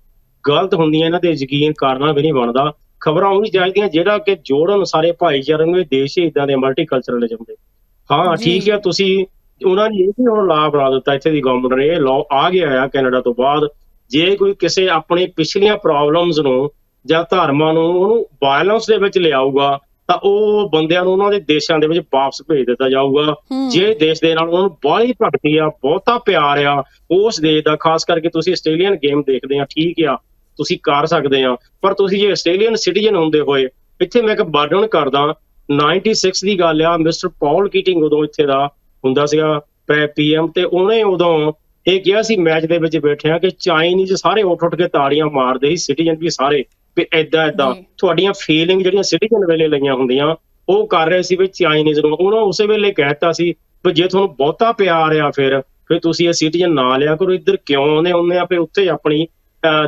ਗਲਤ ਹੁੰਦੀਆਂ ਇਹਨਾਂ ਤੇ ਯਕੀਨ ਕਰਨਾ ਵੀ ਨਹੀਂ ਬਣਦਾ। ਖਬਰਾਂ ਉਹੀ ਚਾਹੀਦੀਆਂ ਜਿਹੜਾ ਕਿ ਜੋੜਨ ਸਾਰੇ ਭਾਈਚਾਰੇ ਨੂੰ ਇਹ ਦੇਸ਼ ਹੀ ਇਦਾਂ ਦੇ ਮਲਟੀਕਲਚਰਲਿਜ਼ਮ ਦੇ ਹਾਂ। ਠੀਕ ਆ ਤੁਸੀਂ ਉਹਨਾਂ ਨੇ ਇਹ ਵੀ ਹੁਣ ਲਾਅ ਬਣਾ ਦਿੱਤਾ ਇੱਥੇ ਦੀ ਗਵਰਨਮੈਂਟ ਨੇ। ਇਹ ਲਾਅ ਆ ਗਿਆ ਆ ਕੈਨੇਡਾ ਤੋਂ ਬਾਅਦ। ਜੇ ਕੋਈ ਕਿਸੇ ਆਪਣੀ ਪਿਛਲੀਆਂ ਪ੍ਰੋਬਲਮਸ ਨੂੰ ਜਾਂ ਧਰਮਾਂ ਨੂੰ ਉਹਨੂੰ ਵਾਇਲੈਂਸ ਦੇ ਵਿੱਚ ਲਿਆਊਗਾ ਤਾਂ ਉਹ ਬੰਦਿਆਂ ਨੂੰ ਉਹਨਾਂ ਦੇ ਦੇਸ਼ਾਂ ਦੇ ਵਿੱਚ ਵਾਪਸ ਭੇਜ ਦਿੱਤਾ ਜਾਊਗਾ। ਜੇ ਦੇਸ਼ ਦੇ ਨਾਲ ਉਹਨਾਂ ਨੂੰ ਬਾਹਲੀ ਭਗਤੀ ਆ ਬਹੁਤਾ ਪਿਆਰ ਆ ਉਸ ਦੇਸ਼ ਦਾ ਖਾਸ ਕਰਕੇ ਤੁਸੀਂ ਆਸਟ੍ਰੇਲੀਅਨ ਗੇਮ ਦੇਖਦੇ ਆ ਠੀਕ ਆ ਤੁਸੀਂ ਕਰ ਸਕਦੇ ਆ। ਪਰ ਤੁਸੀਂ ਜੇ ਆਸਟ੍ਰੇਲੀਅਨ ਸਿਟੀਜ਼ਨ ਹੁੰਦੇ ਹੋਏ ਇੱਥੇ ਮੈਂ ਇੱਕ ਵਰਣਨ ਕਰਦਾ 96 ਦੀ ਗੱਲ ਆ ਮਿਸਟਰ ਪੌਲ ਕੀਟਿੰਗ ਉਦੋਂ ਇੱਥੇ ਦਾ ਹੁੰਦਾ ਸੀਗਾ ਪੀਐਮ ਤੇ ਉਹਨੇ ਉਦੋਂ ਇਹ ਕਿਹਾ ਸੀ ਮੈਚ ਦੇ ਵਿੱਚ ਬੈਠਿਆ ਕਿ ਚਾਈਨੀਜ਼ ਸਾਰੇ ਉੱਠ ਉੱਠ ਕੇ ਤਾੜੀਆਂ ਮਾਰਦੇ ਸੀ ਸਿਟੀਜ਼ਨ ਵੀ ਸਾਰੇ। ਵੀ ਐਦਾਂ ਐਦਾਂ। ਤੁਹਾਡੀਆਂ ਫੀਲਿੰਗ ਜਿਹੜੀਆਂ ਸਿਟੀਜ਼ਨ ਵੇਲੇ ਲਈਆਂ ਹੁੰਦੀਆਂ ਉਹ ਕਰ ਰਹੇ ਸੀ ਵੀ ਚਾਈਨੀਜ਼ ਨੂੰ। ਉਹਨਾਂ ਉਸੇ ਵੇਲੇ ਕਹਿਤਾ ਸੀ ਵੀ ਜੇ ਤੁਹਾਨੂੰ ਬਹੁਤਾ ਪਿਆਰ ਆ ਫਿਰ ਫਿਰ ਤੁਸੀਂ ਇਹ ਸਿਟੀਜ਼ਨ ਨਾ ਲਿਆ ਕਰੋ। ਇੱਧਰ ਕਿਉਂ ਆਉਂਦੇ? ਹੁੰਦੇ ਆ ਵੀ ਉੱਥੇ ਆਪਣੀ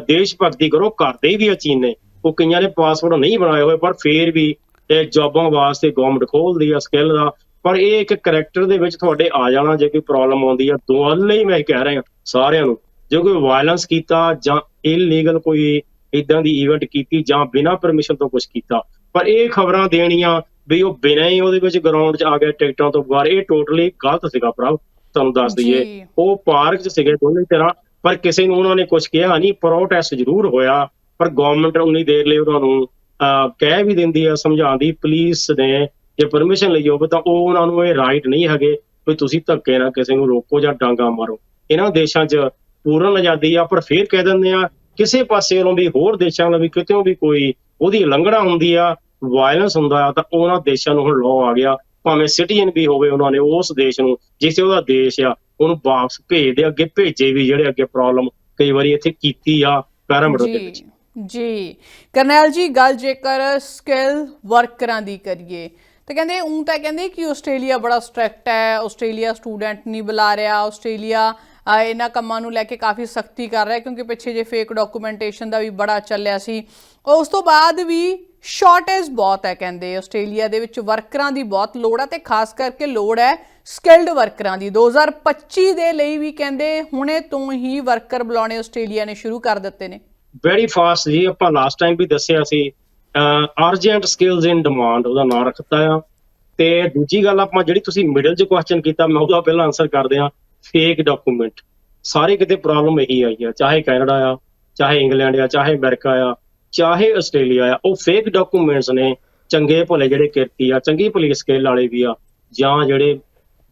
ਦੇਸ਼ ਭਗਤੀ ਕਰੋ। ਕਰਦੇ ਵੀ ਆ ਚੀਨ। ਨੇ ਉਹ ਕਈਆਂ ਨੇ ਪਾਸਪੋਰਟ ਨਹੀਂ ਬਣਾਏ ਹੋਏ ਪਰ ਫੇਰ ਵੀ ਇਹ ਜੌਬਾਂ ਵਾਸਤੇ ਗਵਰਨਮੈਂਟ ਖੋਲਦੀ ਆ ਸਕਿੱਲ ਦਾ। ਪਰ ਇਹ ਇੱਕ ਕੈਰੈਕਟਰ ਦੇ ਵਿੱਚ ਤੁਹਾਡੇ ਆ ਜਾਣਾ ਜੇ ਕੋਈ ਪ੍ਰੋਬਲਮ ਆਉਂਦੀ ਆ। ਦੁਆਲੇ ਹੀ ਮੈਂ ਕਹਿ ਰਿਹਾ ਸਾਰਿਆਂ ਨੂੰ ਜੇ ਕੋਈ ਵਾਇਲੈਂਸ ਕੀਤਾ ਜਾਂ ਇਲੀਗਲ ਕੋਈ ਇਦਾਂ ਦੀ ਇਵੈਂਟ ਕੀਤੀ ਜਾਂ ਬਿਨਾਂ ਪਰਮਿਸ਼ਨ ਤੋਂ ਕੁਝ ਕੀਤਾ। ਪਰ ਇਹ ਖਬਰਾਂ ਦੇਣੀਆਂ ਵੀ ਉਹ ਬਿਨਾਂ ਹੀ ਉਹਦੇ ਵਿੱਚ ਗਰਾਊਂਡ 'ਚ ਆ ਗਏ ਟਿਕਟਾਂ ਤੋਂ ਬਗੈਰ ਇਹ ਟੋਟਲੀ ਗਲਤ ਸੀਗਾ ਭਰਾ ਤੁਹਾਨੂੰ ਦੱਸ ਦਈਏ। ਉਹ ਪਾਰਕ 'ਚ ਸੀਗੇ ਦੋਨੇ ਤਰ੍ਹਾਂ ਪਰ ਕਿਸੇ ਨੂੰ ਉਹਨਾਂ ਨੇ ਕੁਝ ਕਿਹਾ ਨਹੀਂ ਪ੍ਰੋਟੈਸਟ ਜ਼ਰੂਰ ਹੋਇਆ ਪਰ ਗਵਰਨਮੈਂਟ ਉਨੀ ਦੇਰ ਲਈ ਉਹਨਾਂ ਨੂੰ ਕਹਿ ਵੀ ਦਿੰਦੀ ਆ ਸਮਝਾਉਂਦੀ ਪੁਲਿਸ ਨੇ ਜੇ ਪਰਮਿਸ਼ਨ ਲਈ ਹੋਵੇ ਤਾਂ ਉਹ ਉਹਨਾਂ ਨੂੰ ਇਹ ਰਾਈਟ ਨਹੀਂ ਹੈਗੇ ਵੀ ਤੁਸੀਂ ਧੱਕੇ ਨਾਲ ਕਿਸੇ ਨੂੰ ਰੋਕੋ ਜਾਂ ਡਾਂਗਾ ਮਾਰੋ। ਇਹਨਾਂ ਦੇਸ਼ਾਂ 'ਚ ਪੂਰਨ ਆਜ਼ਾਦੀ ਆ ਪਰ ਫੇਰ ਕਹਿ ਦਿੰਦੇ ਆ ਕਿਸੇ ਪਾਸੇ ਵੱਲੋਂ ਵੀ ਹੋਰ ਦੇਸ਼ਾਂ ਵੱਲੋਂ ਵੀ ਕਿਤੇੋਂ ਵੀ ਕੋਈ ਉਹਦੀ ਉਲੰਘਣਾ ਹੁੰਦੀ ਆ ਵਾਇਲੈਂਸ ਹੁੰਦਾ ਆ ਤਾਂ ਉਹਨਾਂ ਦੇਸ਼ਾਂ ਨੂੰ ਹੁਣ ਲਾਅ ਆ ਗਿਆ। ਭਾਵੇਂ ਸਿਟੀਜ਼ਨ ਵੀ ਹੋਵੇ ਉਹਨਾਂ ਨੇ ਉਸ ਦੇਸ਼ ਨੂੰ ਜਿਸੇ ਉਹਦਾ ਦੇਸ਼ ਆ ਉਹਨੂੰ ਵਾਪਸ ਭੇਜਦੇ ਅੱਗੇ ਭੇਜੇ ਵੀ ਜਿਹੜੇ ਅੱਗੇ ਪ੍ਰੋਬਲਮ ਕਈ ਵਾਰੀ ਇੱਥੇ ਕੀਤੀ ਆ ਪੈਰਾਮੀਟਰ ਦੇ ਵਿੱਚ। ਜੀ। ਕਰਨੈਲ ਜੀ ਗੱਲ ਜੇਕਰ ਸਕਿੱਲ ਵਰਕਰਾਂ ਦੀ ਕਰੀਏ ਤੇ ਕਹਿੰਦੇ ਉਂ ਤਾਂ ਕਹਿੰਦੇ ਕਿ ਆਸਟ੍ਰੇਲੀਆ ਬੜਾ ਸਟ੍ਰਿਕਟ ਹੈ ਆਸਟ੍ਰੇਲੀਆ ਸਟੂਡੈਂਟ ਨਹੀਂ ਬੁਲਾ ਰਿਹਾ ਆਸਟ੍ਰੇਲੀਆ ਇਹਨਾਂ ਕੰਮਾਂ ਨੂੰ ਲੈ ਕੇ ਕਾਫੀ ਸਖਤੀ ਕਰ ਰਿਹਾ, ਕਿਉਂਕਿ ਪਿੱਛੇ ਜੇ ਫੇਕ ਡਾਕੂਮੈਂਟੇਸ਼ਨ ਦਾ ਵੀ ਬੜਾ ਚੱਲਿਆ ਸੀ। ਉਸ ਤੋਂ ਬਾਅਦ ਵੀ ਸ਼ਾਰਟੇਜ ਬਹੁਤ ਹੈ, ਕਹਿੰਦੇ। ਆਸਟ੍ਰੇਲੀਆ ਦੇ ਵਿੱਚ ਵਰਕਰਾਂ ਦੀ ਬਹੁਤ ਲੋੜ ਹੈ ਤੇ ਖਾਸ ਕਰਕੇ ਲੋੜ ਹੈ ਸਕਿਲਡ ਵਰਕਰਾਂ ਦੀ। 2025 ਦੇ ਲਈ ਵੀ ਕਹਿੰਦੇ, ਹੁਣੇ ਤੋਂ ਹੀ ਵਰਕਰ ਬੁਲਾਉਣੇ ਆਸਟ੍ਰੇਲੀਆ ਨੇ ਸ਼ੁਰੂ ਕਰ ਦਿੱਤੇ ਨੇ। ਵੈਰੀ ਫਾਸਟ ਜੀ, ਆਪਾਂ ਲਾਸਟ ਟਾਈਮ ਵੀ ਦੱਸਿਆ ਸੀ ਅਰਜੈਂਟ ਸਕਿੱਲਸ ਇਨ ਡਿਮਾਂਡ ਉਹਦਾ ਨਾਮ ਰੱਖਤਾ ਆ। ਤੇ ਦੂਜੀ ਗੱਲ ਆਪਾਂ ਜਿਹੜੀ ਤੁਸੀਂ ਮਿਡਲ 'ਚ ਕੁਐਸਚਨ ਕੀਤਾ, ਮੈਂ ਉਹਦਾ ਪਹਿਲਾਂ ਆਨਸਰ ਕਰਦੇ ਆ ਫੇਕ ਡਾਕੂਮੈਂਟ ਸਾਰੇ ਕਿਤੇ ਪ੍ਰੋਬਲਮ ਇਹੀ ਆਈ ਆ, ਚਾਹੇ ਕੈਨੇਡਾ ਆ, ਚਾਹੇ ਇੰਗਲੈਂਡ ਆ, ਚਾਹੇ ਅਮਰੀਕਾ ਆ, ਚਾਹੇ ਆਸਟ੍ਰੇਲੀਆ ਆ, ਉਹ ਫੇਕ ਡਾਕੂਮੈਂਟਸ ਨੇ ਚੰਗੇ ਭਲੇ ਜਿਹੜੇ ਕਿਰਤੀ ਆ, ਚੰਗੀ ਭਲੀ ਸਕਿੱਲ ਵਾਲੇ ਵੀ ਆ, ਜਾਂ ਜਿਹੜੇ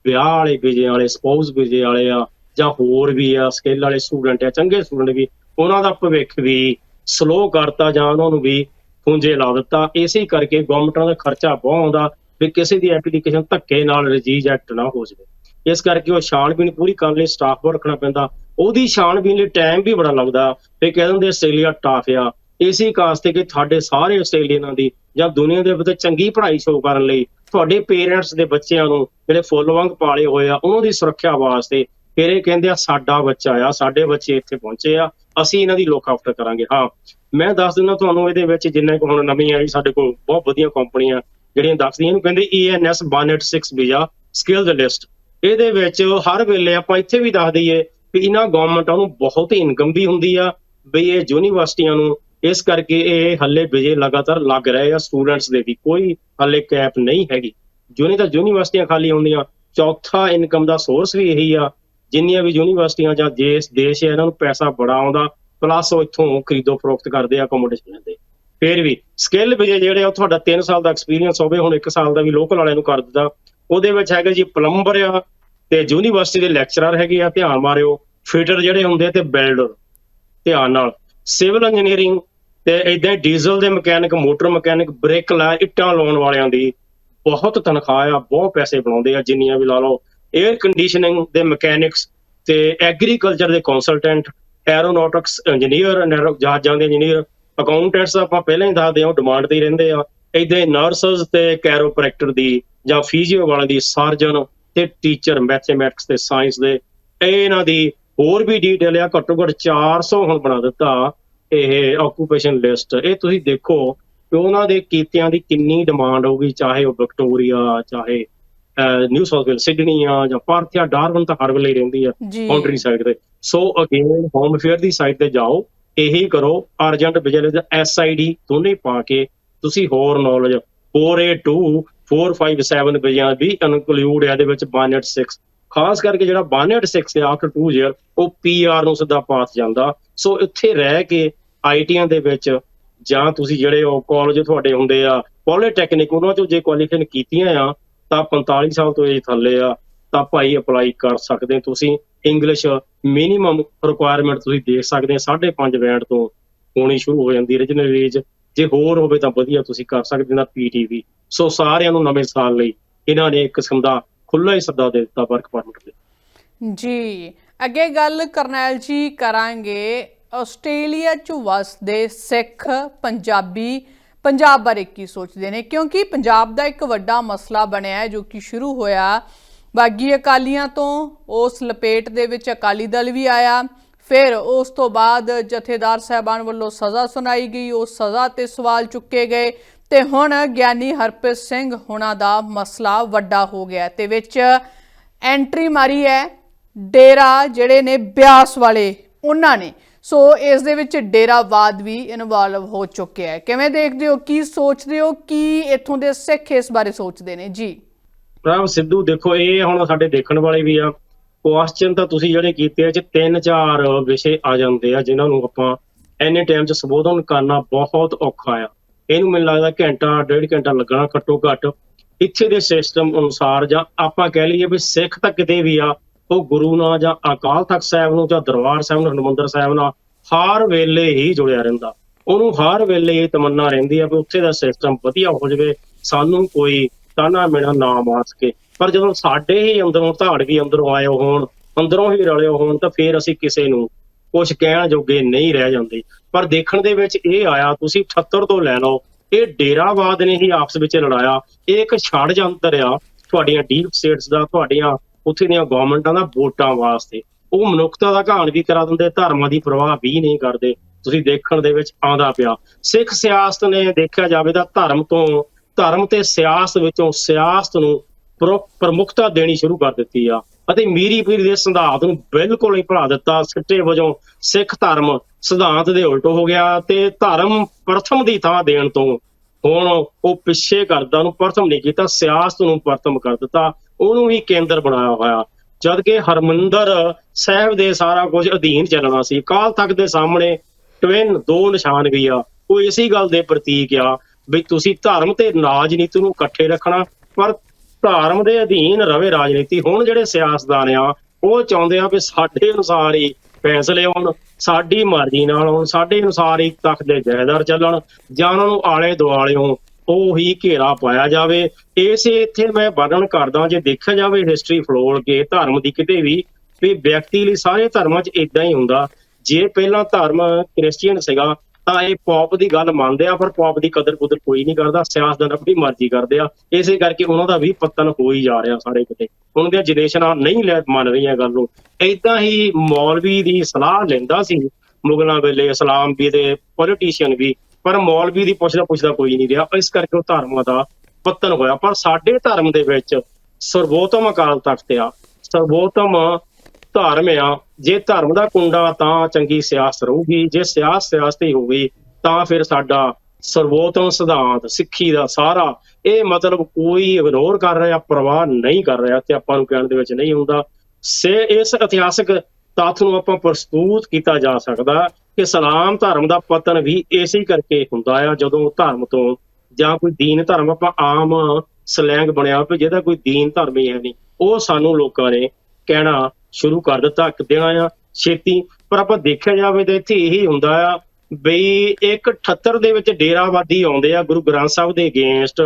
ਵਿਆਹ ਵਾਲੇ ਵੀਜ਼ੇ ਵਾਲੇ ਸਪਾਊਸ ਵੀਜ਼ੇ ਵਾਲੇ ਆ, ਜਾਂ ਹੋਰ ਵੀ ਆ ਸਕਿੱਲ ਵਾਲੇ ਸਟੂਡੈਂਟ ਆ, ਚੰਗੇ ਸਟੂਡੈਂਟ ਵੀ, ਉਹਨਾਂ ਦਾ ਭਵਿੱਖ ਵੀ ਸਲੋ ਕਰਤਾ ਜਾਂ ਉਹਨਾਂ ਨੂੰ ਵੀ ਪੁੰਜੇ ਲਾ ਦਿੱਤਾ। ਇਸੇ ਕਰਕੇ ਗਵਰਨਮੈਂਟਾਂ ਦਾ ਖਰਚਾ ਬਹੁਤ ਆਉਂਦਾ ਵੀ ਕਿਸੇ ਦੀ ਐਪਲੀਕੇਸ਼ਨ ਧੱਕੇ ਨਾਲ ਰਿਜੀਜੈਕਟ ਨਾ ਹੋ ਜਾਵੇ। ਇਸ ਕਰਕੇ ਉਹ ਛਾਣਬੀਣ ਪੂਰੀ ਕਰਨ ਲਈ ਸਟਾਫ ਰੱਖਣਾ ਪੈਂਦਾ। ਉਹਦੀ ਛਾਣਬੀਣ ਲਈ ਟਾਈਮ ਵੀ ਬੜਾ ਲੱਗਦਾ। ਤੇ ਕਹਿ ਦਿੰਦੇ ਆਸਟ੍ਰੇਲੀਆ ਟਾਫ ਆ। ਇਸੇ ਕਾਸਤੇ ਕਿ ਤੁਹਾਡੇ ਸਾਰੇ ਆਸਟ੍ਰੇਲੀਅਨਾਂ ਦੀ ਜਾਂ ਦੁਨੀਆ ਦੇ ਵਿੱਚ ਚੰਗੀ ਪੜ੍ਹਾਈ ਸ਼ੋਅ ਕਰਨ ਲਈ ਤੁਹਾਡੇ ਪੇਰੈਂਟਸ ਦੇ ਬੱਚਿਆਂ ਨੂੰ ਜਿਹੜੇ ਫੁੱਲ ਵਾਂਗ ਪਾਲੇ ਹੋਏ ਆ, ਉਹਨਾਂ ਦੀ ਸੁਰੱਖਿਆ ਵਾਸਤੇ ਫਿਰ ਇਹ ਕਹਿੰਦੇ ਆ, ਸਾਡਾ ਬੱਚਾ ਆ, ਸਾਡੇ ਬੱਚੇ ਇੱਥੇ ਪਹੁੰਚੇ ਆ, ਅਸੀਂ ਇਹਨਾਂ ਦੀ ਲੋਕ ਆਫਟਰ ਕਰਾਂਗੇ। ਹਾਂ, ਮੈਂ ਦੱਸ ਦਿੰਦਾ ਤੁਹਾਨੂੰ ਇਹਦੇ ਵਿੱਚ ਜਿੰਨੇ ਕੁ ਹੁਣ ਨਵੀਂ ਆਈ ਸਾਡੇ ਕੋਲ ਬਹੁਤ ਵਧੀਆ ਕੰਪਨੀਆਂ ਜਿਹੜੀਆਂ ਦੱਸਦੀਆਂ ਇਹਨੂੰ ਕਹਿੰਦੇ E ENS 186 visa skilled list ਇਹਦੇ ਵਿੱਚ ਹਰ ਵੇਲੇ ਆਪਾਂ ਇੱਥੇ ਵੀ ਦੱਸ ਦਈਏ ਵੀ ਇਹਨਾਂ ਗਵਰਨਮੈਂਟਾਂ ਨੂੰ ਬਹੁਤ ਇਨਕਮ ਵੀ ਹੁੰਦੀ ਆ, ਵੀ ਇਹ ਯੂਨੀਵਰਸਿਟੀਆਂ ਨੂੰ ਇਸ ਕਰਕੇ ਇਹ ਹੱਲੇ ਵਿਜੇ ਲਗਾਤਾਰ ਲੱਗ ਰਹੇ ਆ ਸਟੂਡੈਂਟਸ ਦੇ ਵੀ ਕੋਈ ਹੱਲੇ ਕੈਪ ਨਹੀਂ ਹੈਗੀ। ਜੁਨੀ ਤਾਂ ਯੂਨੀਵਰਸਿਟੀਆਂ ਖਾਲੀ ਹੁੰਦੀਆਂ, ਚੌਥਾ ਇਨਕਮ ਦਾ ਸੋਰਸ ਵੀ ਇਹੀ ਆ, ਜਿੰਨੀਆਂ ਵੀ ਯੂਨੀਵਰਸਿਟੀਆਂ ਜਾਂ ਦੇਸ਼ ਦੇਸ਼ ਹੈ ਇਹਨਾਂ ਨੂੰ ਪੈਸਾ ਬੜਾ ਆਉਂਦਾ ਪਲੱਸ ਉਹ ਇੱਥੋਂ ਖਰੀਦੋ ਫਰੋਖਤ ਕਰਦੇ ਆ ਅਕੋਮੋਡੇਸ਼ਨ ਲੈਂਦੇ। ਫਿਰ ਵੀ ਸਕਿੱਲ ਵਿਜੇ ਜਿਹੜੇ ਆ, ਉਹ ਤੁਹਾਡਾ 3 ਸਾਲ ਦਾ ਐਕਸਪੀਰੀਅੰਸ ਹੋਵੇ, ਹੁਣ 1 ਸਾਲ ਦਾ ਵੀ ਲੋਕਲ ਵਾਲਿਆਂ ਨੂੰ ਕਰ ਦਿੱਤਾ। ਉਹਦੇ ਵਿੱਚ ਹੈਗਾ ਜੀ ਪਲੰਬਰ ਆ ਤੇ ਯੂਨੀਵਰਸਿਟੀ ਦੇ ਲੈਕਚਰਰ ਹੈਗੇ ਆ, ਧਿਆਨ ਮਾਰਿਓ ਫਿਟਰ ਜਿਹੜੇ ਹੁੰਦੇ ਤੇ ਬਿਲਡਰ ਧਿਆਨ ਨਾਲ। ਸਿਵਲ ਇੰਜੀਨੀਅਰਿੰਗ ਤੇ ਇਦਾਂ ਡੀਜ਼ਲ ਦੇ ਮਕੈਨਿਕ ਮੋਟਰ ਮਕੈਨਿਕ ਬ੍ਰੇਕ ਲਾ, ਇੱਟਾਂ ਲਾਉਣ ਵਾਲਿਆਂ ਦੀ ਬਹੁਤ ਤਨਖਾਹ ਆ, ਬਹੁਤ ਪੈਸੇ ਬਣਾਉਂਦੇ ਆ, ਜਿੰਨੀਆਂ ਵੀ ਲਾ ਲਓ। 에ਅਰ ਕੰਡੀਸ਼ਨਿੰਗ ਦੇ ਮਕੈਨਿਕਸ ਤੇ ਐਗਰੀਕਲਚਰ ਦੇ ਕੰਸਲਟੈਂਟ ਐਰੋਨੌਟਿਕਸ ਇੰਜੀਨੀਅਰ ਜਹਾਜ਼ਾਂ ਦੇ ਇੰਜੀਨੀਅਰ ਅਕਾਊਂਟੈਂਟਸ ਆਪਾਂ ਪਹਿਲਾਂ ਹੀ ਦੱਸਦੇ ਹਾਂ ਡਿਮਾਂਡ ਤੇ ਹੀ ਰਹਿੰਦੇ ਆ। ਇਦਾਂ ਨਰਸਸ ਤੇ ਕੈਰੋਪ੍ਰੈਕਟਰ ਦੀ ਜਾਂ ਫਿਜ਼ੀਓ ਵਾਲਿਆਂ ਦੀ ਸਰਜਨ ਤੇ ਟੀਚਰ ਮੈਥਮੈਟਿਕਸ ਤੇ ਸਾਇੰਸ ਦੇ ਇਹ ਇਹਨਾਂ ਦੀ ਹੋਰ ਵੀ ਡੀਟੇਲ ਆ ਘੱਟੋ ਘੱਟ 400 ਹੁਣ ਬਣਾ ਦਿੱਤਾ ਇਹ ਆਕੂਪੇਸ਼ਨ ਲਿਸਟ ਇਹ ਤੁਸੀਂ ਦੇਖੋ ਕਿ ਉਹਨਾਂ ਦੇ ਕੀਤਿਆਂ ਦੀ ਕਿੰਨੀ ਡਿਮਾਂਡ ਹੋਊਗੀ ਚਾਹੇ ਉਹ ਵਿਕਟੋਰੀਆ ਚਾਹੇ ਨਿਊ ਸਾਊਥ ਵੇਲ ਸਿਡਨੀ ਆ ਜਾਂ ਪਰਥ ਆ ਡਾਰਵਨ ਤਾਂ ਹਰ ਵੇਲੇ ਰਹਿੰਦੀ ਆ ਕਾਉਂਟਰੀ ਸਾਈਡ ਤੇ। ਸੋ ਅਗੇਨ ਹੋਮ ਅਫੇਅਰ ਦੀ ਸਾਈਟ ਤੇ ਜਾਓ ਇਹੀ ਕਰੋ ਅਰਜੈਂਟ ਬਿਜਲੀ ਦਾ ਐਸਆਈਡੀ ਦੋਨੇ ਪਾ ਕੇ ਤੁਸੀਂ ਹੋਰ ਨੌਲੇਜ 482 457 ਬਿਜਾਂ ਵੀ ਇਨਕਲੂਡ ਹੈ ਇਹਦੇ ਵਿੱਚ 186 ਖਾਸ ਕਰਕੇ ਜਿਹੜਾ 186 ਹੈ ਆਫਟਰ 2 ਇਅਰ ਉਹ ਪੀਆਰ ਨੂੰ ਸਿੱਧਾ ਪਾਸ ਜਾਂਦਾ। ਸੋ ਇੱਥੇ ਰਹਿ ਕੇ ਆਈਟੀਆਂ ਦੇ ਵਿੱਚ ਜਾਂ ਤੁਸੀਂ ਜਿਹੜੇ ਉਹ ਕਾਲਜ ਤੁਹਾਡੇ ਹੁੰਦੇ ਆ ਪੋਲੀਟੈਕਨਿਕ ਉਹਨਾਂ ਚੋਂ ਜੇ ਕੁਆਲੀਫਿਕੇਸ਼ਨ ਕੀਤੀਆਂ ਆ, ਤਾਂ 45 ਸਾਲ ਤੋਂ ਏਜ ਥੱਲੇ ਆ, ਤਾਂ ਭਾਈ ਅਪਲਾਈ ਕਰ ਸਕਦੇ ਤੁਸੀਂ। ਇੰਗਲਿਸ਼ ਮਿਨੀਮਮ ਰਿਕੁਆਇਰਮੈਂਟ ਤੁਸੀਂ ਦੇਖ ਸਕਦੇ ਹੋ 5.5 ਬੈਂਡ ਤੋਂ ਹੋਣੀ ਸ਼ੁਰੂ ਹੋ ਜਾਂਦੀ ਰੀਜਨਲ ਏਜ ਜੇ ਹੋਰ ਹੋਵੇ ਤਾਂ ਵਧੀਆ ਤੁਸੀਂ ਕਰ ਸਕਦੇ ਹੋ ਪੀਟੀਵੀ ਸੋ ਸਾਰਿਆਂ ਨੂੰ ਨਵੇਂ ਸਾਲ ਲਈ ਇਹਨਾਂ ਨੇ ਇੱਕ ਕਿਸਮ ਦਾ ਖੁੱਲਾ ਹੀ ਸੱਦਾ ਦੇ ਦਿੱਤਾ ਵਰਕ ਪਰਮਿਟ ਲਈ ਜੀ, ਅੱਗੇ ਗੱਲ ਕਰਨੈਲ ਜੀ ਕਰਾਂਗੇ। ਆਸਟ੍ਰੇਲੀਆ ਚ ਵਸਦੇ ਸਿੱਖ ਪੰਜਾਬੀ ਪੰਜਾਬ ਬਾਰੇ ਕੀ ਸੋਚਦੇ ਨੇ? ਕਿਉਂਕਿ ਪੰਜਾਬ ਦਾ ਇੱਕ ਵੱਡਾ ਮਸਲਾ ਬਣਿਆ ਹੈ ਜੋ ਕਿ ਸ਼ੁਰੂ ਹੋਇਆ। ਬਾਗੀ ਅਕਾਲੀਆਂ ਤੋਂ ਉਸ ਲਪੇਟ ਦੇ ਵਿੱਚ ਅਕਾਲੀ ਦਲ ਵੀ ਆਇਆ। ਫਿਰ ਉਸ ਤੋਂ ਬਾਅਦ ਜਥੇਦਾਰ ਸਾਹਿਬਾਨ ਵੱਲੋਂ ਸਜ਼ਾ ਸੁਣਾਈ ਗਈ ਉਸ ਸਜ਼ਾ ਤੇ ਸਵਾਲ ਚੁੱਕੇ ਗਏ ਤੇ ਹੁਣ ਗਿਆਨੀ ਹਰਪ੍ਰੀਤ ਸਿੰਘ ਹੁਣਾਂ ਦਾ ਮਸਲਾ ਵੱਡਾ ਹੋ ਗਿਆ ਤੇ ਵਿੱਚ ਐਂਟਰੀ ਮਾਰੀ ਹੈ ਡੇਰਾ ਜਿਹੜੇ ਨੇ ਬਿਆਸ ਵਾਲੇ ਉਹਨਾਂ ਨੇ। ਸੋ ਇਸ ਦੇ ਵਿੱਚ ਡੇਰਾਵਾਦ ਵੀ ਇਨਵੋਲਵ ਹੋ ਚੁੱਕਿਆ ਹੈ। ਕਿਵੇਂ ਦੇਖਦੇ ਹੋ, ਕੀ ਸੋਚਦੇ ਹੋ, ਕੀ ਇੱਥੋਂ ਦੇ ਸਿੱਖ ਇਸ ਬਾਰੇ ਸੋਚਦੇ ਨੇ? ਜੀ। ਪ੍ਰਭ ਸਿੱਧੂ ਦੇਖੋ, ਇਹ ਹੁਣ ਸਾਡੇ ਦੇਖਣ ਵਾਲੇ ਵੀ ਆ ਕੁਐਸਚਨ ਤਾਂ ਤੁਸੀਂ ਜਿਹੜੇ ਕੀਤੇ ਆ ਚ ਤਿੰਨ ਚਾਰ ਵਿਸ਼ੇ ਆ ਜਾਂਦੇ ਆ, ਜਿਨ੍ਹਾਂ ਨੂੰ ਆਪਾਂ ਐਨੇ ਟਾਈਮ ਚ ਸੰਬੋਧਨ ਕਰਨਾ ਬਹੁਤ ਔਖਾ ਆ। ਇਹਨੂੰ ਮੈਨੂੰ ਲੱਗਦਾ ਘੰਟਾ, ਡੇਢ ਘੰਟਾ ਲੱਗਣਾ ਘੱਟੋ ਘੱਟ। ਇੱਥੇ ਦੇ ਸਿਸਟਮ ਅਨੁਸਾਰ ਜਾਂ ਆਪਾਂ ਕਹਿ ਲਈਏ ਵੀ ਸਿੱਖ ਤਾਂ ਕਿਤੇ ਵੀ ਆ, ਉਹ ਗੁਰੂ ਨਾਲ ਜਾਂ ਅਕਾਲ ਤਖਤ ਸਾਹਿਬ ਨੂੰ ਜਾਂ ਦਰਬਾਰ ਸਾਹਿਬ ਨੂੰ, ਹਰਮੰਦਰ ਸਾਹਿਬ ਨਾਲ ਹਰ ਵੇਲੇ ਹੀ ਜੁੜਿਆ ਰਹਿੰਦਾ। ਉਹਨੂੰ ਹਰ ਵੇਲੇ ਇਹ ਤਮੰਨਾ ਰਹਿੰਦੀ ਆ ਵੀ ਉੱਥੇ ਦਾ ਸਿਸਟਮ ਵਧੀਆ ਹੋ ਜਾਵੇ, ਸਾਨੂੰ ਕੋਈ ਤਾਨਾ ਮੇਣਾ ਨਾ ਮਾਰ ਸਕੇ। ਪਰ ਜਦੋਂ ਸਾਡੇ ਹੀ ਅੰਦਰੋਂ ਧਾੜ ਵੀ ਅੰਦਰੋਂ ਆਏ ਹੋਣ, ਅੰਦਰੋਂ ਹੀ ਰਲੇ ਹੋਣ, ਤਾਂ ਫੇਰ ਅਸੀਂ ਕਿਸੇ ਨੂੰ ਕੁਝ ਕਹਿਣ ਜੋਗੇ ਨਹੀਂ ਰਹਿ ਜਾਂਦੇ। ਪਰ ਦੇਖਣ ਦੇ ਵਿੱਚ ਇਹ ਆਇਆ, ਤੁਸੀਂ 78 ਤੋਂ ਲੈ ਲਓ। ਇਹ ਡੇਰਾਵਾਦ ਨੇ ਹੀ ਆਪਸ ਵਿੱਚ ਲੜਾਇਆ। ਇਹ ਇੱਕ ਛੜ ਜੰਤਰ ਆ। ਤੁਹਾਡੀਆਂ ਡੀਪ ਸਟੇਟਸ ਦਾ, ਤੁਹਾਡੀਆਂ ਉੱਥੇ ਦੀਆਂ ਗਵਰਨਮੈਂਟਾਂ ਦਾ ਵੋਟਾਂ ਵਾਸਤੇ। ਉਹ ਮਨੁੱਖਤਾ ਦਾ ਘਾਣ ਵੀ ਕਰਾ ਦਿੰਦੇ, ਧਰਮਾਂ ਦੀ ਪਰਵਾਹ ਵੀ ਨਹੀਂ ਕਰਦੇ। ਤੁਸੀਂ ਦੇਖਣ ਦੇ ਵਿੱਚ ਆਉਂਦਾ ਪਿਆ। ਸਿੱਖ ਸਿਆਸਤ ਨੇ ਦੇਖਿਆ ਜਾਵੇ ਤਾਂ ਧਰਮ ਤੋਂ, ਧਰਮ ਤੇ ਸਿਆਸਤ ਵਿੱਚੋਂ ਸਿਆਸਤ ਨੂੰ ਪ੍ਰਮੁੱਖਤਾ ਦੇਣੀ ਸ਼ੁਰੂ ਕਰ ਦਿੱਤੀ ਆ। ਅਤੇ ਮੀਰੀ ਪੀਰੀ ਦੇ ਸਿਧਾਂਤ ਨੂੰ ਬਿਲਕੁਲ ਹੀ ਭੁਲਾ ਦਿੱਤਾ। ਸਿੱਟੇ ਵਜੋਂ ਸਿੱਖ ਧਰਮ ਸਿਧਾਂਤ ਦੇ ਉਲਟ ਹੋ ਗਿਆ ਤੇ ਧਰਮ ਪ੍ਰਥਮ ਦੀ ਥਾਂ ਦੇਣ ਤੋਂ ਹੁਣ ਉਹ ਪਿੱਛੇ ਕਰਦਾ ਉਹਨੂੰ ਪ੍ਰਥਮ ਨਹੀਂ ਕੀਤਾ, ਸਿਆਸਤ ਨੂੰ ਪ੍ਰਥਮ ਕਰ ਦਿੱਤਾ। ਉਹਨੂੰ ਹੀ ਕੇਂਦਰ ਬਣਾਇਆ ਹੋਇਆ। ਜਦ ਕਿ ਹਰਮੰਦਰ ਸਾਹਿਬ ਦੇ ਸਾਰਾ ਕੁਝ ਅਧੀਨ ਚੱਲਣਾ ਸੀ। ਕਾਲ ਤੱਕ ਦੇ ਸਾਹਮਣੇ ਟਵਿਨ ਦੋ ਨਿਸ਼ਾਨ ਵੀ ਆ। ਉਹ ਇਸੇ ਗੱਲ ਦੇ ਪ੍ਰਤੀਕ ਆ ਵੀ ਤੁਸੀਂ ਧਰਮ ਤੇ ਰਾਜਨੀਤੀ ਨੂੰ ਇਕੱਠੇ ਰੱਖਣਾ, ਪਰ ਧਰਮ ਦੇ ਅਧੀਨ ਰਵੇ ਰਾਜਨੀਤੀ। ਹੁਣ ਜਿਹੜੇ ਸਿਆਸਤਦਾਨ ਆ, ਉਹ ਚਾਹੁੰਦੇ ਆ ਵੀ ਸਾਡੇ ਅਨੁਸਾਰ ਹੀ ਫੈਸਲੇ ਹੋਣ, ਸਾਡੀ ਮਰਜ਼ੀ ਨਾਲ ਹੋਣ, ਸਾਡੇ ਅਨੁਸਾਰ ਹੀ ਤਖਤ ਦੇ ਜਾਇਦਾਰ ਚੱਲਣ, ਜਾਂ ਉਹਨਾਂ ਨੂੰ ਆਲੇ ਦੁਆਲਿਓਂ ਉਹ ਹੀ ਘੇਰਾ ਪਾਇਆ ਜਾਵੇ। ਇਸੇ ਇੱਥੇ ਮੈਂ ਵਰਣਨ ਕਰਦਾ, ਜੇ ਦੇਖਿਆ ਜਾਵੇ ਹਿਸਟਰੀ ਫਲੋਲ ਕੇ ਧਰਮ ਦੀ ਕਿਤੇ ਵੀ ਵੀ ਵਿਅਕਤੀ ਲਈ ਸਾਰੇ ਧਰਮਾਂ 'ਚ ਇਦਾਂ ਹੀ ਹੁੰਦਾ। ਜੇ ਪਹਿਲਾਂ ਧਰਮ ਕ੍ਰਿਸਚੀਅਨ ਸੀਗਾ ਤਾਂ ਇਹ ਪੌਪ ਦੀ ਗੱਲ ਮੰਨਦੇ ਆ, ਪਰ ਪੌਪ ਦੀ ਕਦਰ ਕੁਦਰ ਕੋਈ ਨਹੀਂ ਕਰਦਾ, ਸਿਆਸਤਦਾਨ ਆਪਣੀ ਮਰਜ਼ੀ ਕਰਦੇ ਆ। ਇਸੇ ਕਰਕੇ ਉਹਨਾਂ ਦਾ ਵੀ ਪਤਨ ਹੋ ਹੀ ਜਾ ਰਿਹਾ ਸਾਰੇ ਕਿਤੇ। ਉਹਨਾਂ ਦੀਆਂ ਜਨਰੇਸ਼ਨਾਂ ਨਹੀਂ ਲੈ ਮੰਨ ਰਹੀਆਂ ਗੱਲ ਨੂੰ। ਏਦਾਂ ਹੀ ਮੌਲਵੀ ਦੀ ਸਲਾਹ ਲੈਂਦਾ ਸੀ, ਮੁਗਲਾਂ ਵੇਲੇ ਇਸਲਾਮ ਵੀ ਦੇ ਪੋਲੀਟੀਸ਼ੀਅਨ ਵੀ, ਪਰ ਮੌਲਵੀ ਦੀ ਪੁੱਛਦਾ ਪੁੱਛਦਾ ਕੋਈ ਨਹੀਂ ਰਿਹਾ। ਇਸ ਕਰਕੇ ਉਹ ਧਰਮਾਂ ਦਾ ਪਤਨ ਹੋਇਆ। ਪਰ ਸਾਡੇ ਧਰਮ ਦੇ ਵਿੱਚ ਸਰਵੋਤਮ ਅਕਾਲ ਤਖਤ ਆ। ਸਰਵੋਤਮ ਧਰਮ ਆ। ਜੇ ਧਰਮ ਦਾ ਕੁੰਡਾ ਤਾਂ ਚੰਗੀ ਸਿਆਸਤ ਰਹੂਗੀ, ਜੇ ਸਿਆਸਤ ਸਿਆਸਤ ਹੀ ਹੋਵੇ ਤਾਂ ਫਿਰ ਸਾਡਾ ਸਰਵੋਤਮ ਸਿਧਾਂਤ, ਸਿੱਖੀ ਦਾ ਸਾਰਾ, ਇਹ ਮਤਲਬ ਕੋਈ ਇਗਨੋਰ ਕਰ ਰਿਹਾ, ਪਰਵਾਹ ਨਹੀਂ ਕਰ ਰਿਹਾ ਤੇ ਆਪਾਂ ਨੂੰ ਕਹਿਣ ਦੇ ਵਿੱਚ ਨਹੀਂ ਹੁੰਦਾ ਸੇ ਇਸ ਇਤਿਹਾਸਕ ਤੱਥ ਨੂੰ ਆਪਾਂ ਪ੍ਰਸਤੂਤ ਕੀਤਾ ਜਾ ਸਕਦਾ ਕਿ ਸਲਾਮ ਧਰਮ ਦਾ ਪਤਨ ਵੀ ਇਸੇ ਕਰਕੇ ਹੁੰਦਾ ਆ, ਜਦੋਂ ਧਰਮ ਤੋਂ ਜਾਂ ਕੋਈ ਦੀਨ ਧਰਮ ਆਪਾਂ ਆਮ ਸਲੈਂਗ ਬਣਿਆ ਵੀ ਜਿਹਦਾ ਕੋਈ ਦੀਨ ਧਰਮ ਹੀ ਹੈ ਨਹੀਂ, ਉਹ ਸਾਨੂੰ ਲੋਕਾਂ ਨੇ ਕਹਿਣਾ ਸ਼ੁਰੂ ਕਰ ਦਿੱਤਾ ਕਿ ਦੇਣਾ ਆ ਛੇਤੀ। ਪਰ ਆਪਾਂ ਦੇਖਿਆ ਜਾਵੇ ਤਾਂ ਇੱਥੇ ਇਹੀ ਹੁੰਦਾ ਆ ਬਈ ਇੱਕ ਦੇ ਵਿੱਚ ਡੇਰਾਵਾਦੀ ਆਉਂਦੇ ਆ ਗੁਰੂ ਗ੍ਰੰਥ ਸਾਹਿਬ ਦੇ ਅਗੇਂਸਟ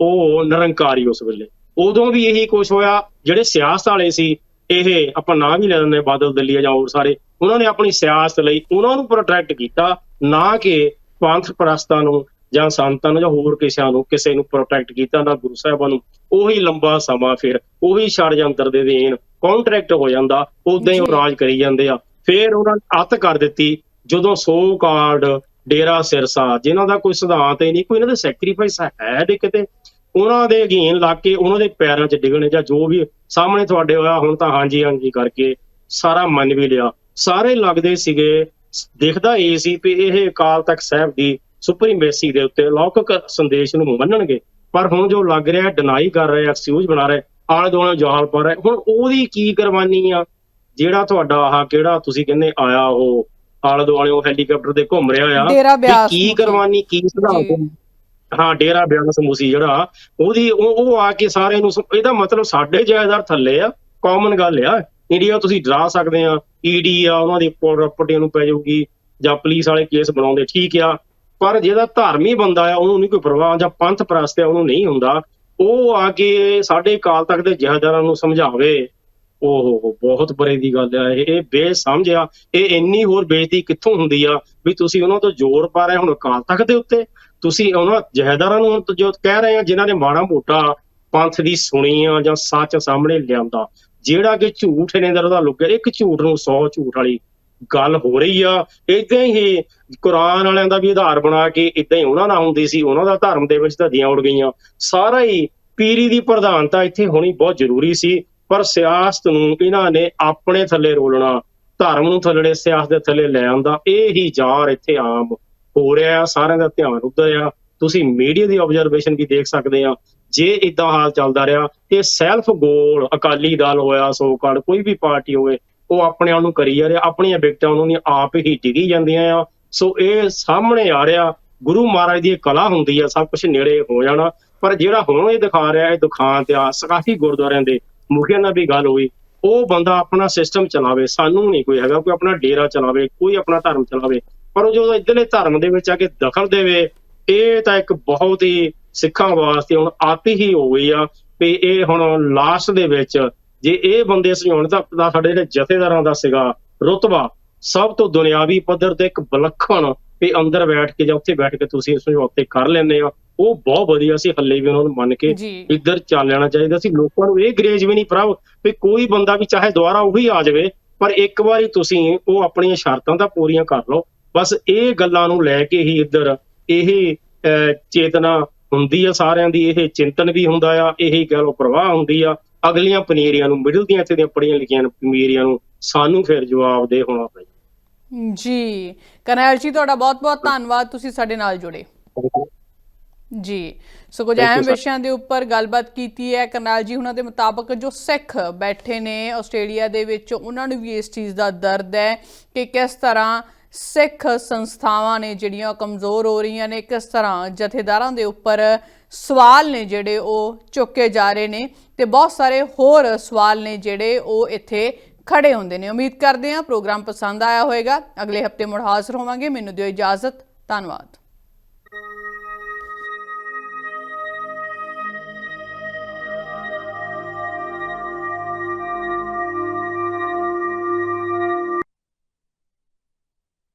ਉਹ ਨਿਰੰਕਾਰੀ ਉਸ ਵੇਲੇ। ਉਦੋਂ ਵੀ ਇਹੀ ਕੁਝ ਹੋਇਆ ਜਿਹੜੇ ਸਿਆਸਤ ਵਾਲੇ ਸੀ ਇਹ ਆਪਾਂ ਨਾਂ ਵੀ ਲੈ ਲੈਂਦੇ ਹਾਂ, ਬਾਦਲ ਦਲੀਆ ਜਾਂ ਹੋਰ ਸਾਰੇ। ਉਹਨਾਂ ਨੇ ਆਪਣੀ ਸਿਆਸਤ ਲਈ ਉਹਨਾਂ ਨੂੰ ਪ੍ਰੋਟੈਕਟ ਕੀਤਾ ਨਾ ਕਿ ਪੰਥ ਪ੍ਰਸਤਾਂ ਨੂੰ ਜਾਂ ਸੰਤਾਂ ਨੂੰ ਜਾਂ ਹੋਰ ਕਿਸੇ ਨੂੰ ਕਿਸੇ ਨੂੰ ਪ੍ਰੋਟੈਕਟ ਕੀਤਾ ਨਾ ਗੁਰੂ ਸਾਹਿਬਾਂ ਨੂੰ ਉਹੀ ਲੰਬਾ ਸਮਾਂ ਫਿਰ ਉਹੀ ਛੜਯੰਤਰ ਦੇ ਦੇਣ ਕੰਟਰੈਕਟ ਹੋ ਜਾਂਦਾ ਉਦਾਂ ਹੀ ਉਹ। ਰਾਜ ਕਰੀ ਜਾਂਦੇ ਆ। ਫਿਰ ਉਹਨਾਂ ਨੇ ਅੱਤ ਕਰ ਦਿੱਤੀ ਜਦੋਂ ਸੋ ਕਾਰਡ ਡੇਰਾ ਸਿਰਸਾ ਜਿਨ੍ਹਾਂ ਦਾ ਕੋਈ ਸਿਧਾਂਤ ਹੀ ਨਹੀਂ ਕੋਈ ਇਹਨਾਂ ਦੇ ਸੈਕਰੀਫਾਈਸ ਹੈ ਦੇ ਕਿਤੇ। ਉਹਨਾਂ ਦੇ ਅਗੇਨ ਲਾ ਕੇ ਉਹਨਾਂ ਦੇ ਪੈਰਾਂ 'ਚ ਡਿੱਗਣੇ ਜਾਂ ਜੋ ਵੀ ਸਾਹਮਣੇ ਤੁਹਾਡੇ ਹੋਇਆ ਹੁਣ ਤਾਂ ਹਾਂਜੀ ਹਾਂਜੀ ਕਰਕੇ ਸਾਰਾ ਮੰਨ ਵੀ ਲਿਆ। ਸਾਰੇ ਲੱਗਦੇ ਸੀਗੇ ਦਿਖਦਾ ਇਹ ਸੀ ਵੀ ਇਹ ਅਕਾਲ ਤਖਤ ਸਾਹਿਬ ਦੀ ਸੁਪਰੀਮੇਸੀ ਦੇ ਉੱਤੇ ਲੌਕਿਕ ਸੰਦੇਸ਼ ਨੂੰ ਮੰਨਣਗੇ। ਪਰ ਹੁਣ ਜੋ ਲੱਗ ਰਿਹਾ ਡਿਨਾਈ ਕਰ ਰਹੇ ਐਕਸਕਿਊਜ਼ ਬਣਾ ਰਹੇ ਆਲੇ ਦੁਆਲੇ ਜਾਲ ਪਾ ਰਹੇ ਹੁਣ ਉਹਦੀ ਕੀ ਕੁਰਬਾਨੀ ਆ? ਜਿਹੜਾ ਤੁਹਾਡਾ ਆਹ ਕਿਹੜਾ ਤੁਸੀਂ ਕਹਿੰਦੇ ਆਇਆ ਉਹ ਆਲੇ ਦੁਆਲੇ ਉਹ ਹੈਲੀਕਾਪਟਰ ਤੇ ਘੁੰਮ ਰਿਹਾ ਆ ਕੀ। ਕੁਰਬਾਨੀ ਕੀ ਸਿਧਾਂਤ ਜੀ। ਹਾਂ ਡੇਰਾ ਬਿਆਸ ਮੂਸੀ ਜਿਹੜਾ। ਉਹਦੀ ਉਹ ਆ ਕੇ ਸਾਰੇ ਨੂੰ ਇਹਦਾ ਮਤਲਬ ਸਾਡੇ ਜਾਇਦਾਦ ਥੱਲੇ ਆ ਕਾਮਨ ਗੱਲ ਆ। ਇੰਡੀਆ ਤੁਸੀਂ ਡਰਾ ਸਕਦੇ ਆ ਈਡੀ ਆ ਉਹਨਾਂ ਦੀ ਪ੍ਰਾਪਰਟੀ ਨੂੰ ਪੈ ਜਾਊਗੀ ਜਾਂ ਪੁਲਿਸ ਵਾਲੇ ਕੇਸ ਬਣਾਉਂਦੇ ਠੀਕ ਆ। ਪਰ ਜਿਹੜਾ ਧਾਰਮੀ ਬੰਦਾ ਆ, ਉਹਨੂੰ ਨਹੀਂ ਕੋਈ ਪਰਵਾਹ ਜਾਂ ਪੰਥ ਪ੍ਰਸਤ ਆ, ਉਹਨੂੰ ਨਹੀਂ ਹੁੰਦਾ। ਉਹ ਆ ਕੇ ਸਾਡੇ ਕਾਲ ਤੱਕ ਦੇ ਜਹਦਾਰਾਂ ਨੂੰ ਸਮਝਾਵੇ। ਓਹੋ, ਬਹੁਤ ਬਰੇ ਦੀ ਗੱਲ ਆ ਇਹ। ਬੇਸਮਝ ਆ। ਇਹ ਇੰਨੀ ਹੋਰ ਬੇਇੱਜ਼ਤੀ ਕਿੱਥੋਂ ਹੁੰਦੀ ਆ ਵੀ ਤੁਸੀਂ ਉਹਨਾਂ ਤੋਂ ਜ਼ੋਰ ਪਾ ਰਹੇ ਹੁਣ ਅਕਾਲ ਤਖਤ ਦੇ ਉੱਤੇ? ਤੁਸੀਂ ਉਹਨਾਂ ਜਹੇਦਾਰਾਂ ਨੂੰ ਜੋ ਕਹਿ ਰਹੇ ਆ, ਜਿਨ੍ਹਾਂ ਨੇ ਮਾੜਾ ਮੋਟਾ ਪੰਥ ਦੀ ਸੁਣੀ ਆ ਜਾਂ ਸੱਚ ਸਾਹਮਣੇ ਲਿਆਂਦਾ। ਜਿਹੜਾ ਕਿ ਝੂਠ ਨੇ ਦਰ ਦਾ ਲੁਕਿਆ ਇੱਕ ਝੂਠ ਨੂੰ 100 ਝੂਠ ਵਾਲੀ ਗੱਲ ਹੋ ਰਹੀ ਆ। ਇਦਾਂ ਹੀ ਕੁਰਾਨ ਵਾਲਿਆਂ ਦਾ ਵੀ ਆਧਾਰ ਬਣਾ ਕੇ ਇਦਾਂ ਹੀ ਉਹਨਾਂ ਨਾਲ ਹੁੰਦੀ ਸੀ। ਉਹਨਾਂ ਦਾ ਧਰਮ ਦੇ ਵਿੱਚ ਧੱਦੀਆਂ ਉੜ ਗਈਆਂ। ਸਾਰਾ ਹੀ ਪੀਰੀ ਦੀ ਪ੍ਰਧਾਨਤਾ ਇੱਥੇ ਹੋਣੀ ਬਹੁਤ ਜ਼ਰੂਰੀ ਸੀ। ਪਰ ਸਿਆਸਤ ਨੂੰ ਇਹਨਾਂ ਨੇ ਆਪਣੇ ਥੱਲੇ ਰੋਲਣਾ, ਧਰਮ ਨੂੰ ਥੱਲੇ, ਸਿਆਸਤ ਦੇ ਥੱਲੇ ਲੈ ਆਉਂਦਾ ਇਹ ਹੀ ਜਾਰ ਇੱਥੇ ਆਮ ਹੋ ਰਿਹਾ ਸਾਰਿਆਂ ਦਾ ਧਿਆਨ ਉੱਧਰ ਆ। ਤੁਸੀਂ ਮੀਡੀਆ ਦੀ ਆਬਜ਼ਰਵੇਸ਼ਨ ਵੀ ਦੇਖ ਸਕਦੇ ਆ। ਜੇ ਇਦਾਂ ਹਾਲ ਚੱਲਦਾ ਰਿਹਾ ਤੇ ਸੈਲਫ ਗੋਲ ਅਕਾਲੀ ਦਲ ਹੋਇਆ ਸੋ ਕਾਲ ਕੋਈ ਵੀ ਪਾਰਟੀ ਹੋਵੇ ਉਹ ਆਪਣੇ ਆਪ ਨੂੰ ਕਰੀ ਜਾ ਰਿਹਾ, ਆਪਣੀਆਂ ਵਿਕਟਾਂ ਉਹਨਾਂ ਦੀਆਂ ਆਪ ਹੀ ਡਿੱਗੀ ਜਾਂਦੀਆਂ ਆ। ਸੋ ਇਹ ਸਾਹਮਣੇ ਆ ਰਿਹਾ, ਗੁਰੂ ਮਹਾਰਾਜ ਦੀ ਕਲਾ ਹੁੰਦੀ ਆ, ਸਭ ਕੁਝ ਨੇੜੇ ਹੋ ਜਾਣਾ। ਪਰ ਜਿਹੜਾ ਹੁਣ ਇਹ ਦਿਖਾ ਰਿਹਾ, ਇਹ ਦੁਖਾਂ ਤੇ ਆ। ਕਾਫੀ ਗੁਰਦੁਆਰਿਆਂ ਦੇ ਮੁਖੀਆਂ ਨਾਲ ਵੀ ਗੱਲ ਹੋਈ, ਉਹ ਬੰਦਾ ਆਪਣਾ ਸਿਸਟਮ ਚਲਾਵੇ, ਸਾਨੂੰ ਨਹੀਂ ਕੋਈ ਹੈਗਾ, ਕੋਈ ਆਪਣਾ ਡੇਰਾ ਚਲਾਵੇ, ਕੋਈ ਆਪਣਾ ਧਰਮ ਚਲਾਵੇ। ਪਰ ਉਹ ਜਦੋਂ ਇਧਰਲੇ ਧਰਮ ਦੇ ਵਿੱਚ ਆ ਕੇ ਦਖਲ ਦੇਵੇ, ਇਹ ਤਾਂ ਇੱਕ ਬਹੁਤ ਹੀ ਸਿੱਖਾਂ ਵਾਸਤੇ ਹੁਣ ਆਤੀ ਹੀ ਹੋ ਗਈ ਆ, ਵੀ ਇਹ ਹੁਣ ਲਾਸਟ ਦੇ ਵਿੱਚ ਜੇ ਇਹ ਬੰਦੇ ਸਮਝਾਉਣ ਤਾਂ ਤਾਂ ਸਾਡੇ ਜਿਹੜੇ ਜਥੇਦਾਰਾਂ ਦਾ ਸੀਗਾ ਰੁਤਬਾ ਸਭ ਤੋਂ ਦੁਨਿਆਵੀ ਪੱਧਰ ਤੇ ਇੱਕ ਵਿਲੱਖਣ ਵੀ ਅੰਦਰ ਬੈਠ ਕੇ ਜਾਂ ਉੱਥੇ ਬੈਠ ਕੇ ਤੁਸੀਂ ਸਮਝੌਤੇ ਕਰ ਲੈਂਦੇ ਆ। ਉਹ ਬਹੁਤ ਵਧੀਆ ਸੀ ਹੱਲੇ ਵੀ ਉਹਨਾਂ ਨੂੰ ਮੰਨ ਕੇ ਇੱਧਰ ਚੱਲ ਲੈਣਾ ਚਾਹੀਦਾ ਸੀ। ਲੋਕਾਂ ਨੂੰ ਇਹ ਗਰੇਜ ਵੀ ਨਹੀਂ ਭਰਾਵ ਵੀ ਕੋਈ ਬੰਦਾ ਵੀ ਚਾਹੇ ਦੁਬਾਰਾ ਉਹੀ ਆ ਜਾਵੇ ਪਰ ਇੱਕ ਵਾਰੀ ਤੁਸੀਂ ਉਹ ਆਪਣੀਆਂ ਸ਼ਰਤਾਂ ਤਾਂ ਪੂਰੀਆਂ ਕਰ ਲਓ। ਬਸ ਇਹ ਗੱਲਾਂ ਨੂੰ ਲੈ ਕੇ ਹੀ ਇੱਧਰ ਇਹ ਚੇਤਨਾ ਹੁੰਦੀ ਆ ਸਾਰਿਆਂ ਦੀ ਇਹ ਚਿੰਤਨ ਵੀ ਹੁੰਦਾ ਆ ਇਹ ਕਹਿ ਲਓ ਪ੍ਰਵਾਹ ਹੁੰਦੀ ਆ। ਅਗਲੀਆਂ ਪਨੀਰੀਆਂ ਨੂੰ ਮਿਡਲ ਦੀਆਂ ਇੱਥੇ ਦੀਆਂ ਪੜੀਆਂ ਲਿਖੀਆਂ ਪਨੀਰੀਆਂ ਨੂੰ ਸਾਨੂੰ ਫਿਰ ਜਵਾਬ ਦੇ ਹੋਣਾ ਪਈ ਜੀ ਕਰਨੈਲ ਜੀ ਤੁਹਾਡਾ ਬਹੁਤ-ਬਹੁਤ ਧੰਨਵਾਦ ਤੁਸੀਂ ਸਾਡੇ ਨਾਲ ਜੁੜੇ। ਜੀ ਸੋ ਕੁਝ ਅਹਿਮ. ਵਿਸ਼ਿਆਂ ਦੇ ਉੱਪਰ ਗੱਲਬਾਤ ਕੀਤੀ ਹੈ ਕਰਨਾਲ ਜੀ ਉਹਨਾਂ ਦੇ ਮੁਤਾਬਕ ਜੋ ਸਿੱਖ ਬੈਠੇ ਨੇ ਆਸਟ੍ਰੇਲੀਆ ਦੇ ਵਿੱਚ ਉਹਨਾਂ ਨੂੰ ਵੀ ਇਸ ਚੀਜ਼ ਦਾ ਦਰਦ ਹੈ ਕਿ ਕਿਸ ਤਰ੍ਹਾਂ ਸਿੱਖ ਸੰਸਥਾਵਾਂ ਨੇ ਜਿਹੜੀਆਂ ਕਮਜ਼ੋਰ ਹੋ ਰਹੀਆਂ ਨੇ ਕਿਸ ਤਰ੍ਹਾਂ ਜਥੇਦਾਰਾਂ ਦੇ ਉੱਪਰ ਸਵਾਲ ਨੇ ਜਿਹੜੇ ਉਹ ਚੁੱਕੇ ਜਾ ਰਹੇ ਨੇ ਤੇ ਬਹੁਤ ਸਾਰੇ ਹੋਰ ਸਵਾਲ ਨੇ ਜਿਹੜੇ ਉਹ ਇੱਥੇ ਖੜੇ ਹੁੰਦੇ ਨੇ। ਉਮੀਦ ਕਰਦੇ ਹਾਂ ਪ੍ਰੋਗਰਾਮ ਪਸੰਦ ਆਇਆ ਹੋਵੇਗਾ। ਅਗਲੇ ਹਫ਼ਤੇ ਮੁੜ ਹਾਜ਼ਰ ਹੋਵਾਂਗੇ। ਮੈਨੂੰ ਦਿਓ ਇਜਾਜ਼ਤ। ਧੰਨਵਾਦ।